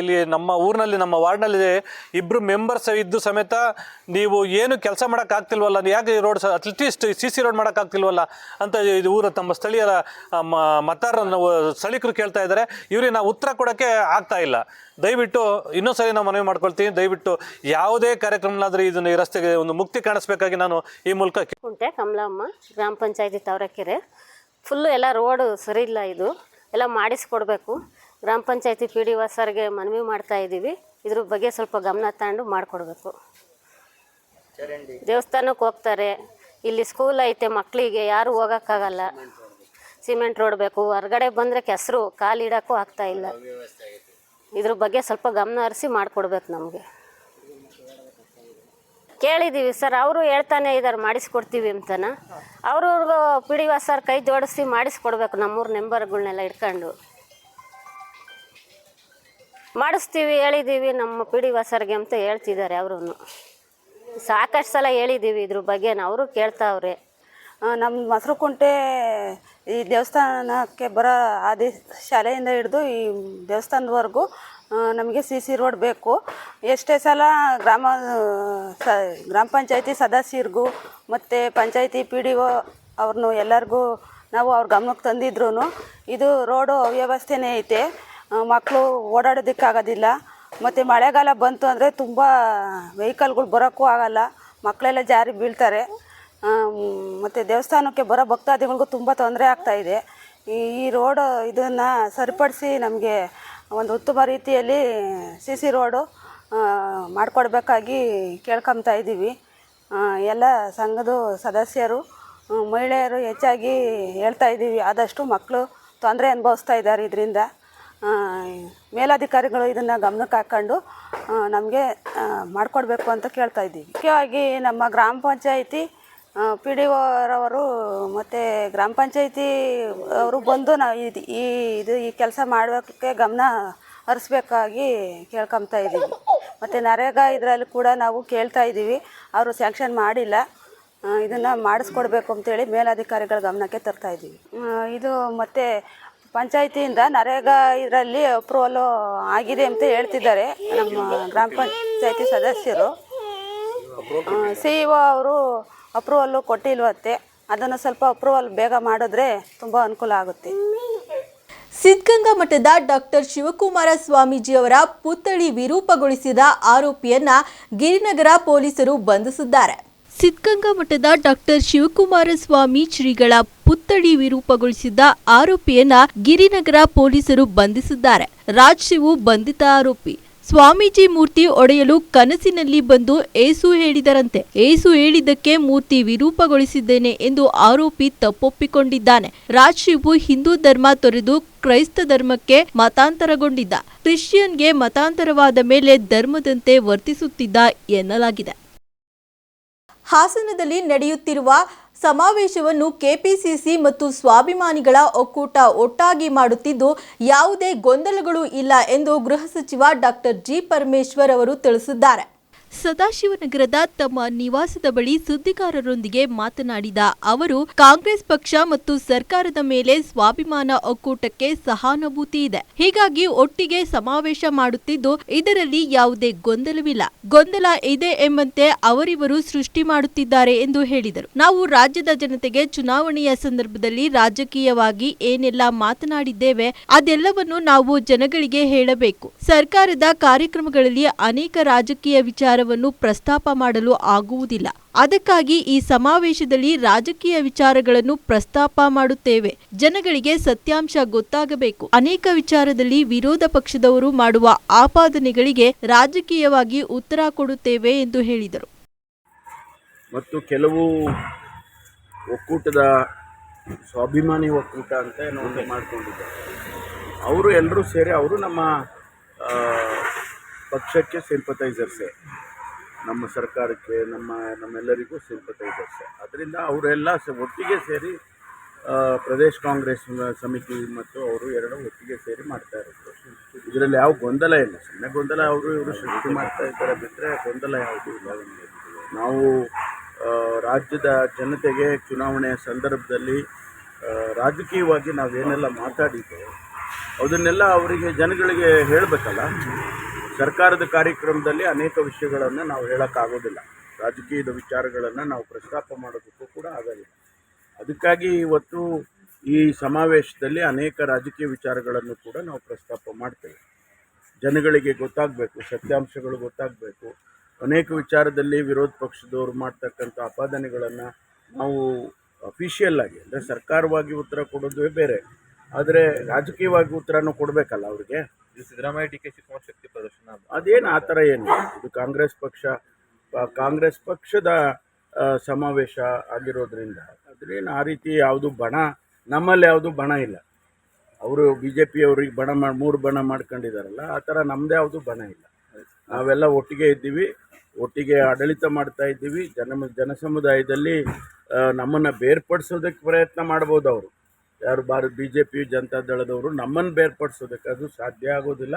ಇಲ್ಲಿ ನಮ್ಮ ಊರಿನಲ್ಲಿ, ನಮ್ಮ ವಾರ್ಡ್ನಲ್ಲಿ ಇಬ್ಬರು ಮೆಂಬರ್ಸ್ ಇದ್ದು ಸಮೇತ ನೀವು ಏನು ಕೆಲಸ ಮಾಡೋಕ್ಕಾಗ್ತಿಲ್ವಲ್ಲ ಯಾಕೆ ಈ road at least C C road ಮಾಡೋಕ್ಕಾಗ್ತಿಲ್ವಲ್ಲ ಅಂತ ಇದು ಊರ ತಮ್ಮ ಸ್ಥಳೀಯರ ಮತದಾರರನ್ನು ಸ್ಥಳೀಕರು ಕೇಳ್ತಾ ಇದ್ದಾರೆ. ಇವರಿಗೆ ನಾವು ಉತ್ತರ ಕೊಡೋಕ್ಕೆ ಆಗ್ತಾ ಇಲ್ಲ. ದಯವಿಟ್ಟು ಇನ್ನೂ ಸರಿ ನಾವು ಮನವಿ ಮಾಡ್ಕೊಳ್ತೀನಿ. ದಯವಿಟ್ಟು ಯಾವುದೇ ಕಾರ್ಯಕ್ರಮನಾದರೂ ಇದನ್ನು ಈ ರಸ್ತೆಗೆ ಒಂದು ಮುಕ್ತಿ ಕಾಣಿಸ್ಬೇಕಾಗಿ ನಾನು ಈ ಮೂಲಕ ಕುಂಟೆ, ಕಮಲಮ್ಮ, ಗ್ರಾಮ ಪಂಚಾಯತಿ ತಾವರೆಕೆರೆ. ಫುಲ್ಲು ಎಲ್ಲ ರೋಡು ಸರಿ ಇಲ್ಲ ಇದು. ಎಲ್ಲ ಮಾಡಿಸ್ಕೊಡ್ಬೇಕು. ಗ್ರಾಮ ಪಂಚಾಯತಿ ಪಿ ಡಿ ಒ ಸರ್ಗೆ ಮನವಿ ಮಾಡ್ತಾ ಇದ್ದೀವಿ. ಇದ್ರ ಬಗ್ಗೆ ಸ್ವಲ್ಪ ಗಮನ ತಗೊಂಡು ಮಾಡಿಕೊಡ್ಬೇಕು. ದೇವಸ್ಥಾನಕ್ಕೆ ಹೋಗ್ತಾರೆ. ಇಲ್ಲಿ ಸ್ಕೂಲ್ ಐತೆ ಮಕ್ಕಳಿಗೆ ಯಾರು ಹೋಗೋಕ್ಕಾಗಲ್ಲ. ಸಿಮೆಂಟ್ ರೋಡ್ ಬೇಕು. ಹೊರಗಡೆ ಬಂದರೆ ಕೆಸರು ಕಾಲಿಡೋಕ್ಕೂ ಆಗ್ತಾ ಇಲ್ಲ. ಇದ್ರ ಬಗ್ಗೆ ಸ್ವಲ್ಪ ಗಮನ ಹರಿಸಿ ಮಾಡಿಕೊಡ್ಬೇಕು ನಮಗೆ. ಕೇಳಿದ್ದೀವಿ ಸರ್, ಅವರು ಹೇಳ್ತಾನೆ ಇದ್ದಾರೆ ಮಾಡಿಸ್ಕೊಡ್ತೀವಿ ಅಂತನ. ಅವ್ರವ್ರಿಗೂ ಪಿ ಡಿ ಸರ್ ಕೈ ಜೋಡಿಸಿ ಮಾಡಿಸ್ಕೊಡ್ಬೇಕು, ನಮ್ಮೂರು ಮೆಂಬರ್ಗಳನ್ನೆಲ್ಲ ಇಟ್ಕೊಂಡು ಮಾಡಿಸ್ತೀವಿ ಹೇಳಿದ್ದೀವಿ ನಮ್ಮ ಪಿ ಡಿ ಸರ್ಗೆ ಅಂತ ಹೇಳ್ತಿದ್ದಾರೆ ಅವರು ಸಾಕಷ್ಟು ಸಲ ಹೇಳಿದ್ದೀವಿ ಇದ್ರ ಬಗ್ಗೆ ಅವರು ಕೇಳ್ತಾವ್ರೆ. ನಮ್ಮ ಮೊಸರುಕುಂಟೆ ಈ ದೇವಸ್ಥಾನಕ್ಕೆ ಬರೋ ಆದಿ ಶಾಲೆಯಿಂದ ಹಿಡಿದು ಈ ದೇವಸ್ಥಾನದವರೆಗೂ ನಮಗೆ ಸಿ ಸಿ ರೋಡ್ ಬೇಕು. ಎಷ್ಟೇ ಸಲ ಗ್ರಾಮ, ಸ, ಗ್ರಾಮ ಪಂಚಾಯತಿ ಸದಸ್ಯರಿಗೂ ಮತ್ತು ಪಂಚಾಯತಿ ಪಿ ಡಿ ಒ ಅವ್ರನ್ನೂ ಎಲ್ಲರಿಗೂ ನಾವು ಅವ್ರ ಗಮನಕ್ಕೆ ತಂದಿದ್ರು ಇದು ರೋಡು ಅವ್ಯವಸ್ಥೆನೇ ಐತೆ. ಮಕ್ಕಳು ಓಡಾಡೋದಕ್ಕಾಗೋದಿಲ್ಲ. ಮತ್ತು ಮಳೆಗಾಲ ಬಂತು ಅಂದರೆ ತುಂಬ ವೆಹಿಕಲ್ಗಳು ಬರೋಕ್ಕೂ ಆಗಲ್ಲ. ಮಕ್ಕಳೆಲ್ಲ ಜಾರಿ ಬೀಳ್ತಾರೆ. ಮತ್ತು ದೇವಸ್ಥಾನಕ್ಕೆ ಬರೋ ಭಕ್ತಾದಿಗಳಿಗೂ ತುಂಬ ತೊಂದರೆ ಆಗ್ತಾಯಿದೆ ಈ ಈ ರೋಡು ಇದನ್ನು ಸರಿಪಡಿಸಿ ನಮಗೆ ಒಂದು ಉತ್ತಮ ರೀತಿಯಲ್ಲಿ ಸಿ ಸಿ ರೋಡು ಮಾಡಿಕೊಡ್ಬೇಕಾಗಿ ಕೇಳ್ಕೊತಾ ಇದ್ದೀವಿ. ಎಲ್ಲ ಸಂಘದ ಸದಸ್ಯರು ಮಹಿಳೆಯರು ಹೆಚ್ಚಾಗಿ ಹೇಳ್ತಾ ಇದ್ದೀವಿ. ಆದಷ್ಟು ಮಕ್ಕಳು ತೊಂದರೆ ಅನುಭವಿಸ್ತಾ ಇದ್ದಾರೆ ಇದರಿಂದ. ಮೇಲಾಧಿಕಾರಿಗಳು ಇದನ್ನು ಗಮನಕ್ಕೆ ಹಾಕ್ಕೊಂಡು ನಮಗೆ ಮಾಡಿಕೊಡ್ಬೇಕು ಅಂತ ಕೇಳ್ತಾ ಇದ್ದೀವಿ. ಮುಖ್ಯವಾಗಿ ನಮ್ಮ ಗ್ರಾಮ ಪಂಚಾಯಿತಿ ಪಿ ಡಿ ಒರವರು ಮತ್ತು ಗ್ರಾಮ ಪಂಚಾಯಿತಿ ಅವರು ಬಂದು ನಾವು ಇದು ಈ ಇದು ಈ ಕೆಲಸ ಮಾಡೋಕ್ಕೆ ಗಮನ ಹರಿಸ್ಬೇಕಾಗಿ ಕೇಳ್ಕೊತಾ ಇದ್ದೀವಿ. ಮತ್ತು ನರೇಗಾ ಇದರಲ್ಲಿ ಕೂಡ ನಾವು ಕೇಳ್ತಾ ಇದ್ದೀವಿ. ಅವರು ಸ್ಯಾಂಕ್ಷನ್ ಮಾಡಿಲ್ಲ. ಇದನ್ನು ಮಾಡಿಸ್ಕೊಡ್ಬೇಕು ಅಂತೇಳಿ ಮೇಲಾಧಿಕಾರಿಗಳ ಗಮನಕ್ಕೆ ತರ್ತಾ ಇದ್ದೀವಿ. ಇದು ಮತ್ತು ಪಂಚಾಯತಿಯಿಂದ ನರೇಗಾ ಇದರಲ್ಲಿ ಅಪ್ರೂವಲು ಆಗಿದೆ ಅಂತ ಹೇಳ್ತಿದ್ದಾರೆ ನಮ್ಮ ಗ್ರಾಮ ಪಂಚಾಯಿತಿ ಸದಸ್ಯರು. ಸಿ ಇ ಅವರು ಅಪ್ರೂವಲ್ಲು ಕೊಟ್ಟಿಲ್ವತ್ತೆ, ಅದನ್ನು ಸ್ವಲ್ಪ ಅಪ್ರೂವಲ್ ಬೇಗ ಮಾಡಿದ್ರೆ ತುಂಬ ಅನುಕೂಲ ಆಗುತ್ತೆ. ಸಿದ್ಧಗಂಗಾ ಮಠದ ಡಾಕ್ಟರ್ ಶಿವಕುಮಾರ ಸ್ವಾಮೀಜಿಯವರ ಪುತ್ಥಳಿ ವಿರೂಪಗೊಳಿಸಿದ ಆರೋಪಿಯನ್ನ ಗಿರಿನಗರ ಪೊಲೀಸರು ಬಂಧಿಸಿದ್ದಾರೆ. ಸಿದ್ಧಗಂಗಾ ಮಠದ ಡಾಕ್ಟರ್ ಶಿವಕುಮಾರ ಸ್ವಾಮಿ ಶ್ರೀಗಳ ಪುತ್ಥಳಿ ವಿರೂಪಗೊಳಿಸಿದ್ದ ಆರೋಪಿಯನ್ನ ಗಿರಿನಗರ ಪೊಲೀಸರು ಬಂಧಿಸಿದ್ದಾರೆ. ರಾಜ್ ಶಿವು ಬಂಧಿತ ಆರೋಪಿ. ಸ್ವಾಮೀಜಿ ಮೂರ್ತಿ ಒಡೆಯಲು ಕನಸಿನಲ್ಲಿ ಬಂದು ಏಸು ಹೇಳಿದರಂತೆ. ಏಸು ಹೇಳಿದ್ದಕ್ಕೆ ಮೂರ್ತಿ ವಿರೂಪಗೊಳಿಸಿದ್ದೇನೆ ಎಂದು ಆರೋಪಿ ತಪ್ಪೊಪ್ಪಿಕೊಂಡಿದ್ದಾನೆ. ರಾಜ್ ಶಿವು ಹಿಂದೂ ಧರ್ಮ ತೊರೆದು ಕ್ರೈಸ್ತ ಧರ್ಮಕ್ಕೆ ಮತಾಂತರಗೊಂಡಿದ್ದ. ಕ್ರಿಶ್ಚಿಯನ್ಗೆ ಮತಾಂತರವಾದ ಮೇಲೆ ಧರ್ಮದಂತೆ ವರ್ತಿಸುತ್ತಿದ್ದ ಎನ್ನಲಾಗಿದೆ. ಹಾಸನದಲ್ಲಿ ನಡೆಯುತ್ತಿರುವ ಸಮಾವೇಶವನ್ನು ಕೆಪಿಸಿಸಿ ಮತ್ತು ಸ್ವಾಭಿಮಾನಿಗಳ ಒಕ್ಕೂಟ ಒಟ್ಟಾಗಿ ಮಾಡುತ್ತಿದ್ದು, ಯಾವುದೇ ಗೊಂದಲಗಳು ಇಲ್ಲ ಎಂದು ಗೃಹ ಸಚಿವ ಡಾಕ್ಟರ್ ಜಿ ಪರಮೇಶ್ವರ್ ಅವರು ತಿಳಿಸಿದ್ದಾರೆ. ಸದಾಶಿವನಗರದ ತಮ್ಮ ನಿವಾಸದ ಬಳಿ ಸುದ್ದಿಗಾರರೊಂದಿಗೆ ಮಾತನಾಡಿದ ಅವರು, ಕಾಂಗ್ರೆಸ್ ಪಕ್ಷ ಮತ್ತು ಸರ್ಕಾರದ ಮೇಲೆ ಸ್ವಾಭಿಮಾನ ಒಕ್ಕೂಟಕ್ಕೆ ಸಹಾನುಭೂತಿ ಇದೆ. ಹೀಗಾಗಿ ಒಟ್ಟಿಗೆ ಸಮಾವೇಶ ಮಾಡುತ್ತಿದ್ದು, ಇದರಲ್ಲಿ ಯಾವುದೇ ಗೊಂದಲವಿಲ್ಲ. ಗೊಂದಲ ಇದೆ ಎಂಬಂತೆ ಅವರಿವರು ಸೃಷ್ಟಿ ಮಾಡುತ್ತಿದ್ದಾರೆ ಎಂದು ಹೇಳಿದರು. ನಾವು ರಾಜ್ಯದ ಜನತೆಗೆ ಚುನಾವಣೆಯ ಸಂದರ್ಭದಲ್ಲಿ ರಾಜಕೀಯವಾಗಿ ಏನೆಲ್ಲ ಮಾತನಾಡಿದ್ದೇವೆ, ಅದೆಲ್ಲವನ್ನು ನಾವು ಜನಗಳಿಗೆ ಹೇಳಬೇಕು. ಸರ್ಕಾರದ ಕಾರ್ಯಕ್ರಮಗಳಲ್ಲಿ ಅನೇಕ ರಾಜಕೀಯ ವಿಚಾರವನ್ನು ಪ್ರಸ್ತಾಪ ಮಾಡಲು ಆಗುವುದಿಲ್ಲ. ಅದಕ್ಕಾಗಿ ಈ ಸಮಾವೇಶದಲ್ಲಿ ರಾಜಕೀಯ ವಿಚಾರಗಳನ್ನು ಪ್ರಸ್ತಾಪ ಮಾಡುತ್ತೇವೆ. ಜನಗಳಿಗೆ ಸತ್ಯಾಂಶ ಗೊತ್ತಾಗಬೇಕು. ಅನೇಕ ವಿಚಾರದಲ್ಲಿ ವಿರೋಧ ಪಕ್ಷದವರು ಮಾಡುವ ಆಪಾದನೆಗಳಿಗೆ ರಾಜಕೀಯವಾಗಿ ಉತ್ತರ ಕೊಡುತ್ತೇವೆ ಎಂದು ಹೇಳಿದರು. ಮತ್ತು ಕೆಲವು ಒಕ್ಕೂಟದ ಸ್ವಾಭಿಮಾನಿ ಒಕ್ಕೂಟ ಅಂತ ಮಾಡ್ಕೊಂಡಿದ್ದಾರೆ. ಅವರು ಎಲ್ಲರೂ ಸೇರಿ ಅವರು ನಮ್ಮ ಪಕ್ಷಕ್ಕೆ ಸಿಂಪತೈಸರ್ಸೇ ನಮ್ಮ ಸರ್ಕಾರಕ್ಕೆ, ನಮ್ಮ, ನಮ್ಮೆಲ್ಲರಿಗೂ ಸಿಂಪತೈಸರ್ಸೇ ಅದರಿಂದ ಅವರೆಲ್ಲ ಒಟ್ಟಿಗೆ ಸೇರಿ ಪ್ರದೇಶ್ ಕಾಂಗ್ರೆಸ್ ಸಮಿತಿ ಮತ್ತು ಅವರು ಎರಡು ಒಟ್ಟಿಗೆ ಸೇರಿ ಮಾಡ್ತಾ ಇರೋದು. ಇದರಲ್ಲಿ ಯಾವ ಗೊಂದಲ ಇಲ್ಲ. ಸಣ್ಣ ಗೊಂದಲ ಅವರು ಇವರು ಸೃಷ್ಟಿ ಮಾಡ್ತಾ ಇದ್ದಾರೆ ಬಿಟ್ಟರೆ ಗೊಂದಲ ಯಾವುದೂ ಇಲ್ಲ ನಾವು ರಾಜ್ಯದ ಜನತೆಗೆ ಚುನಾವಣೆಯ ಸಂದರ್ಭದಲ್ಲಿ ರಾಜಕೀಯವಾಗಿ ನಾವೇನೆಲ್ಲ ಮಾತಾಡಿದ್ದೇವೆ ಅದನ್ನೆಲ್ಲ ಅವರಿಗೆ ಜನಗಳಿಗೆ ಹೇಳಬೇಕಲ್ಲ. ಸರ್ಕಾರದ ಕಾರ್ಯಕ್ರಮದಲ್ಲಿ ಅನೇಕ ವಿಷಯಗಳನ್ನು ನಾವು ಹೇಳೋಕ್ಕಾಗೋದಿಲ್ಲ. ರಾಜಕೀಯದ ವಿಚಾರಗಳನ್ನು ನಾವು ಪ್ರಸ್ತಾಪ ಮಾಡೋದಕ್ಕೂ ಕೂಡ ಆಗಲ್ಲ. ಅದಕ್ಕಾಗಿ ಇವತ್ತು ಈ ಸಮಾವೇಶದಲ್ಲಿ ಅನೇಕ ರಾಜಕೀಯ ವಿಚಾರಗಳನ್ನು ಕೂಡ ನಾವು ಪ್ರಸ್ತಾಪ ಮಾಡ್ತೇವೆ. ಜನಗಳಿಗೆ ಗೊತ್ತಾಗಬೇಕು, ಸತ್ಯಾಂಶಗಳು ಗೊತ್ತಾಗಬೇಕು. ಅನೇಕ ವಿಚಾರದಲ್ಲಿ ವಿರೋಧ ಪಕ್ಷದವರು ಮಾಡ್ತಕ್ಕಂಥ ಆಪಾದನೆಗಳನ್ನು ನಾವು ಅಫಿಷಿಯಲ್ ಆಗಿ ಅಂದರೆ ಸರ್ಕಾರವಾಗಿ ಉತ್ತರ ಕೊಡೋದೇ ಬೇರೆ. ಆದರೆ ರಾಜಕೀಯವಾಗಿ ಉತ್ತರನೂ ಕೊಡಬೇಕಲ್ಲ ಅವ್ರಿಗೆ? ಸಿದ್ದರಾಮಯ್ಯ ಡಿ ಕೆ ಶಿವಕುಮಾರ್ ಶಕ್ತಿ ಪ್ರದರ್ಶನ ಅದೇನು ಆ ಥರ ಏನು? ಇದು ಕಾಂಗ್ರೆಸ್ ಪಕ್ಷ ಕಾಂಗ್ರೆಸ್ ಪಕ್ಷದ ಸಮಾವೇಶ ಆಗಿರೋದ್ರಿಂದ ಅದ್ರೇನು ಆ ರೀತಿ ಯಾವುದು ಬಣ ನಮ್ಮಲ್ಲಿ ಯಾವುದು ಬಣ ಇಲ್ಲ. ಅವರು ಬಿ ಜೆ ಪಿಯವ್ರಿಗೆ ಬಣ ಮಾಡಿ ಮೂರು ಬಣ ಮಾಡ್ಕೊಂಡಿದಾರಲ್ಲ ಆ ಥರ ನಮ್ಮದೇ ಯಾವುದು ಬಣ ಇಲ್ಲ. ನಾವೆಲ್ಲ ಒಟ್ಟಿಗೆ ಇದ್ದೀವಿ ಒಟ್ಟಿಗೆ ಆಡಳಿತ ಮಾಡ್ತಾ ಇದ್ದೀವಿ ಜನ ಜನ ಸಮುದಾಯದಲ್ಲಿ ನಮ್ಮನ್ನು ಬೇರ್ಪಡಿಸೋದಕ್ಕೆ ಪ್ರಯತ್ನ ಮಾಡ್ಬೋದು ಅವರು. ಯಾರು Bharata B J P Janata ದಳದವರು ನಮ್ಮನ್ನು ಬೇರ್ಪಡಿಸೋದಕ್ಕೆ ಅದು ಸಾಧ್ಯ ಆಗೋದಿಲ್ಲ.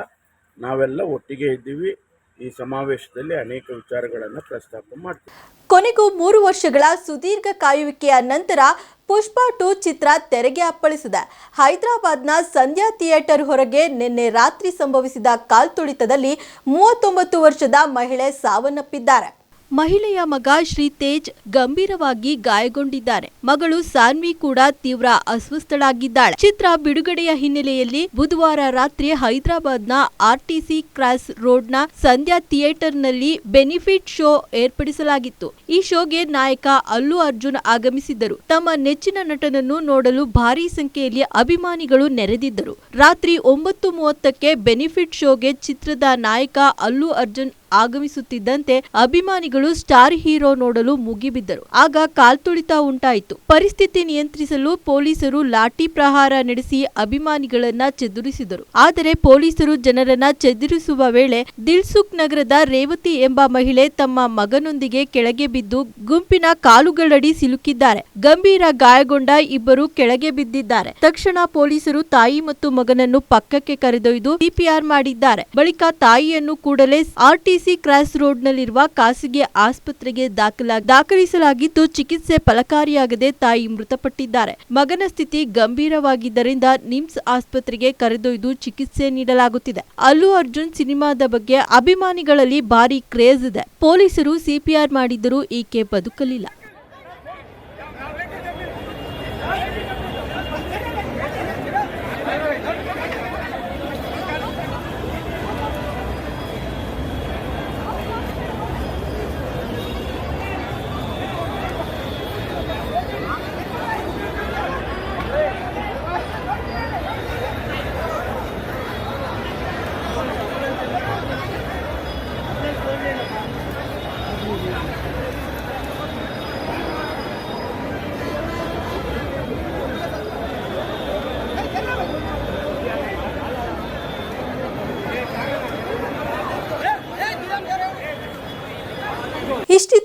ನಾವೆಲ್ಲ ಒಟ್ಟಿಗೆ ಇದ್ದೀವಿ. ಈ ಸಮಾವೇಶದಲ್ಲಿ ಅನೇಕ ವಿಚಾರಗಳನ್ನು ಪ್ರಸ್ತಾಪ ಮಾಡ್ತೀವಿ. ಕೊನೆಗೂ ಮೂರು ವರ್ಷಗಳ ಸುದೀರ್ಘ ಕಾಯುವಿಕೆಯ ನಂತರ ಪುಷ್ಪ ಟು ಚಿತ್ರ ತೆರೆಗೆ ಅಪ್ಪಳಿಸಿದೆ. ಹೈದರಾಬಾದ್ನ ಸಂಧ್ಯಾ ಥಿಯೇಟರ್ ಹೊರಗೆ ನಿನ್ನೆ ರಾತ್ರಿ ಸಂಭವಿಸಿದ ಕಾಲ್ತುಳಿತದಲ್ಲಿ ಮೂವತ್ತೊಂಬತ್ತು ವರ್ಷದ ಮಹಿಳೆ ಸಾವನ್ನಪ್ಪಿದ್ದಾರೆ. ಮಹಿಳೆಯ ಮಗ ಶ್ರೀ ತೇಜ್ ಗಂಭೀರವಾಗಿ ಗಾಯಗೊಂಡಿದ್ದಾರೆ. ಮಗಳು ಸಾನ್ವಿ ಕೂಡ ತೀವ್ರ ಅಸ್ವಸ್ಥಳಾಗಿದ್ದಾಳೆ. ಚಿತ್ರ ಬಿಡುಗಡೆಯ ಹಿನ್ನೆಲೆಯಲ್ಲಿ ಬುಧವಾರ ರಾತ್ರಿ ಹೈದರಾಬಾದ್ನ ಆರ್ಟಿಸಿ ಕ್ರಾಸ್ ರೋಡ್ನ ಸಂಧ್ಯಾ ಥಿಯೇಟರ್ನಲ್ಲಿ ಬೆನಿಫಿಟ್ ಶೋ ಏರ್ಪಡಿಸಲಾಗಿತ್ತು. ಈ ಶೋಗೆ ನಾಯಕ ಅಲ್ಲು ಅರ್ಜುನ್ ಆಗಮಿಸಿದ್ದರು. ತಮ್ಮ ನೆಚ್ಚಿನ ನಟನನ್ನು ನೋಡಲು ಭಾರೀ ಸಂಖ್ಯೆಯಲ್ಲಿ ಅಭಿಮಾನಿಗಳು ನೆರೆದಿದ್ದರು. ರಾತ್ರಿ ಒಂಬತ್ತು ಮೂವತ್ತಕ್ಕೆ ಬೆನಿಫಿಟ್ ಶೋಗೆ ಚಿತ್ರದ ನಾಯಕ ಅಲ್ಲು ಅರ್ಜುನ್ ಆಗಮಿಸುತ್ತಿದ್ದಂತೆ ಅಭಿಮಾನಿಗಳು ಸ್ಟಾರ್ ಹೀರೋ ನೋಡಲು ಮುಗಿಬಿದ್ದರು. ಆಗ ಕಾಲ್ತುಳಿತ ಉಂಟಾಯಿತು. ಪರಿಸ್ಥಿತಿ ನಿಯಂತ್ರಿಸಲು ಪೊಲೀಸರು ಲಾಠಿ ಪ್ರಹಾರ ನಡೆಸಿ ಅಭಿಮಾನಿಗಳನ್ನ ಚದುರಿಸಿದರು. ಆದರೆ ಪೊಲೀಸರು ಜನರನ್ನ ಚದುರಿಸುವ ವೇಳೆ ದಿಲ್ಸುಖ್ ನಗರದ ರೇವತಿ ಎಂಬ ಮಹಿಳೆ ತಮ್ಮ ಮಗನೊಂದಿಗೆ ಕೆಳಗೆ ಬಿದ್ದು ಗುಂಪಿನ ಕಾಲುಗಳಡಿ ಸಿಲುಕಿದ್ದಾರೆ. ಗಂಭೀರ ಗಾಯಗೊಂಡ ಇಬ್ಬರು ಕೆಳಗೆ ಬಿದ್ದಿದ್ದಾರೆ. ತಕ್ಷಣ ಪೊಲೀಸರು ತಾಯಿ ಮತ್ತು ಮಗನನ್ನು ಪಕ್ಕಕ್ಕೆ ಕರೆದೊಯ್ದು ಸಿಪಿಆರ್ ಮಾಡಿದ್ದಾರೆ. ಬಳಿಕ ತಾಯಿಯನ್ನು ಕೂಡಲೇ ಆರ್ಟಿಸಿ ಕ್ರಾಸ್ ರೋಡ್ನಲ್ಲಿರುವ ಖಾಸಗಿ ಆಸ್ಪತ್ರೆಗೆ ದಾಖಲಾ ದಾಖಲಿಸಲಾಗಿದ್ದು ಚಿಕಿತ್ಸೆ ಫಲಕಾರಿಯಾಗದೆ ತಾಯಿ ಮೃತಪಟ್ಟಿದ್ದಾರೆ. ಮಗನ ಸ್ಥಿತಿ ಗಂಭೀರವಾಗಿದ್ದರಿಂದ ನಿಮ್ಸ್ ಆಸ್ಪತ್ರೆಗೆ ಕರೆದೊಯ್ದು ಚಿಕಿತ್ಸೆ ನೀಡಲಾಗುತ್ತಿದೆ. ಅಲ್ಲು ಅರ್ಜುನ್ ಸಿನಿಮಾದ ಬಗ್ಗೆ ಅಭಿಮಾನಿಗಳಲ್ಲಿ ಭಾರಿ ಕ್ರೇಜ್ ಇದೆ. ಪೊಲೀಸರು ಸಿಪಿಆರ್ ಮಾಡಿದ್ದರೂ ಈಕೆ ಬದುಕಲಿಲ್ಲ.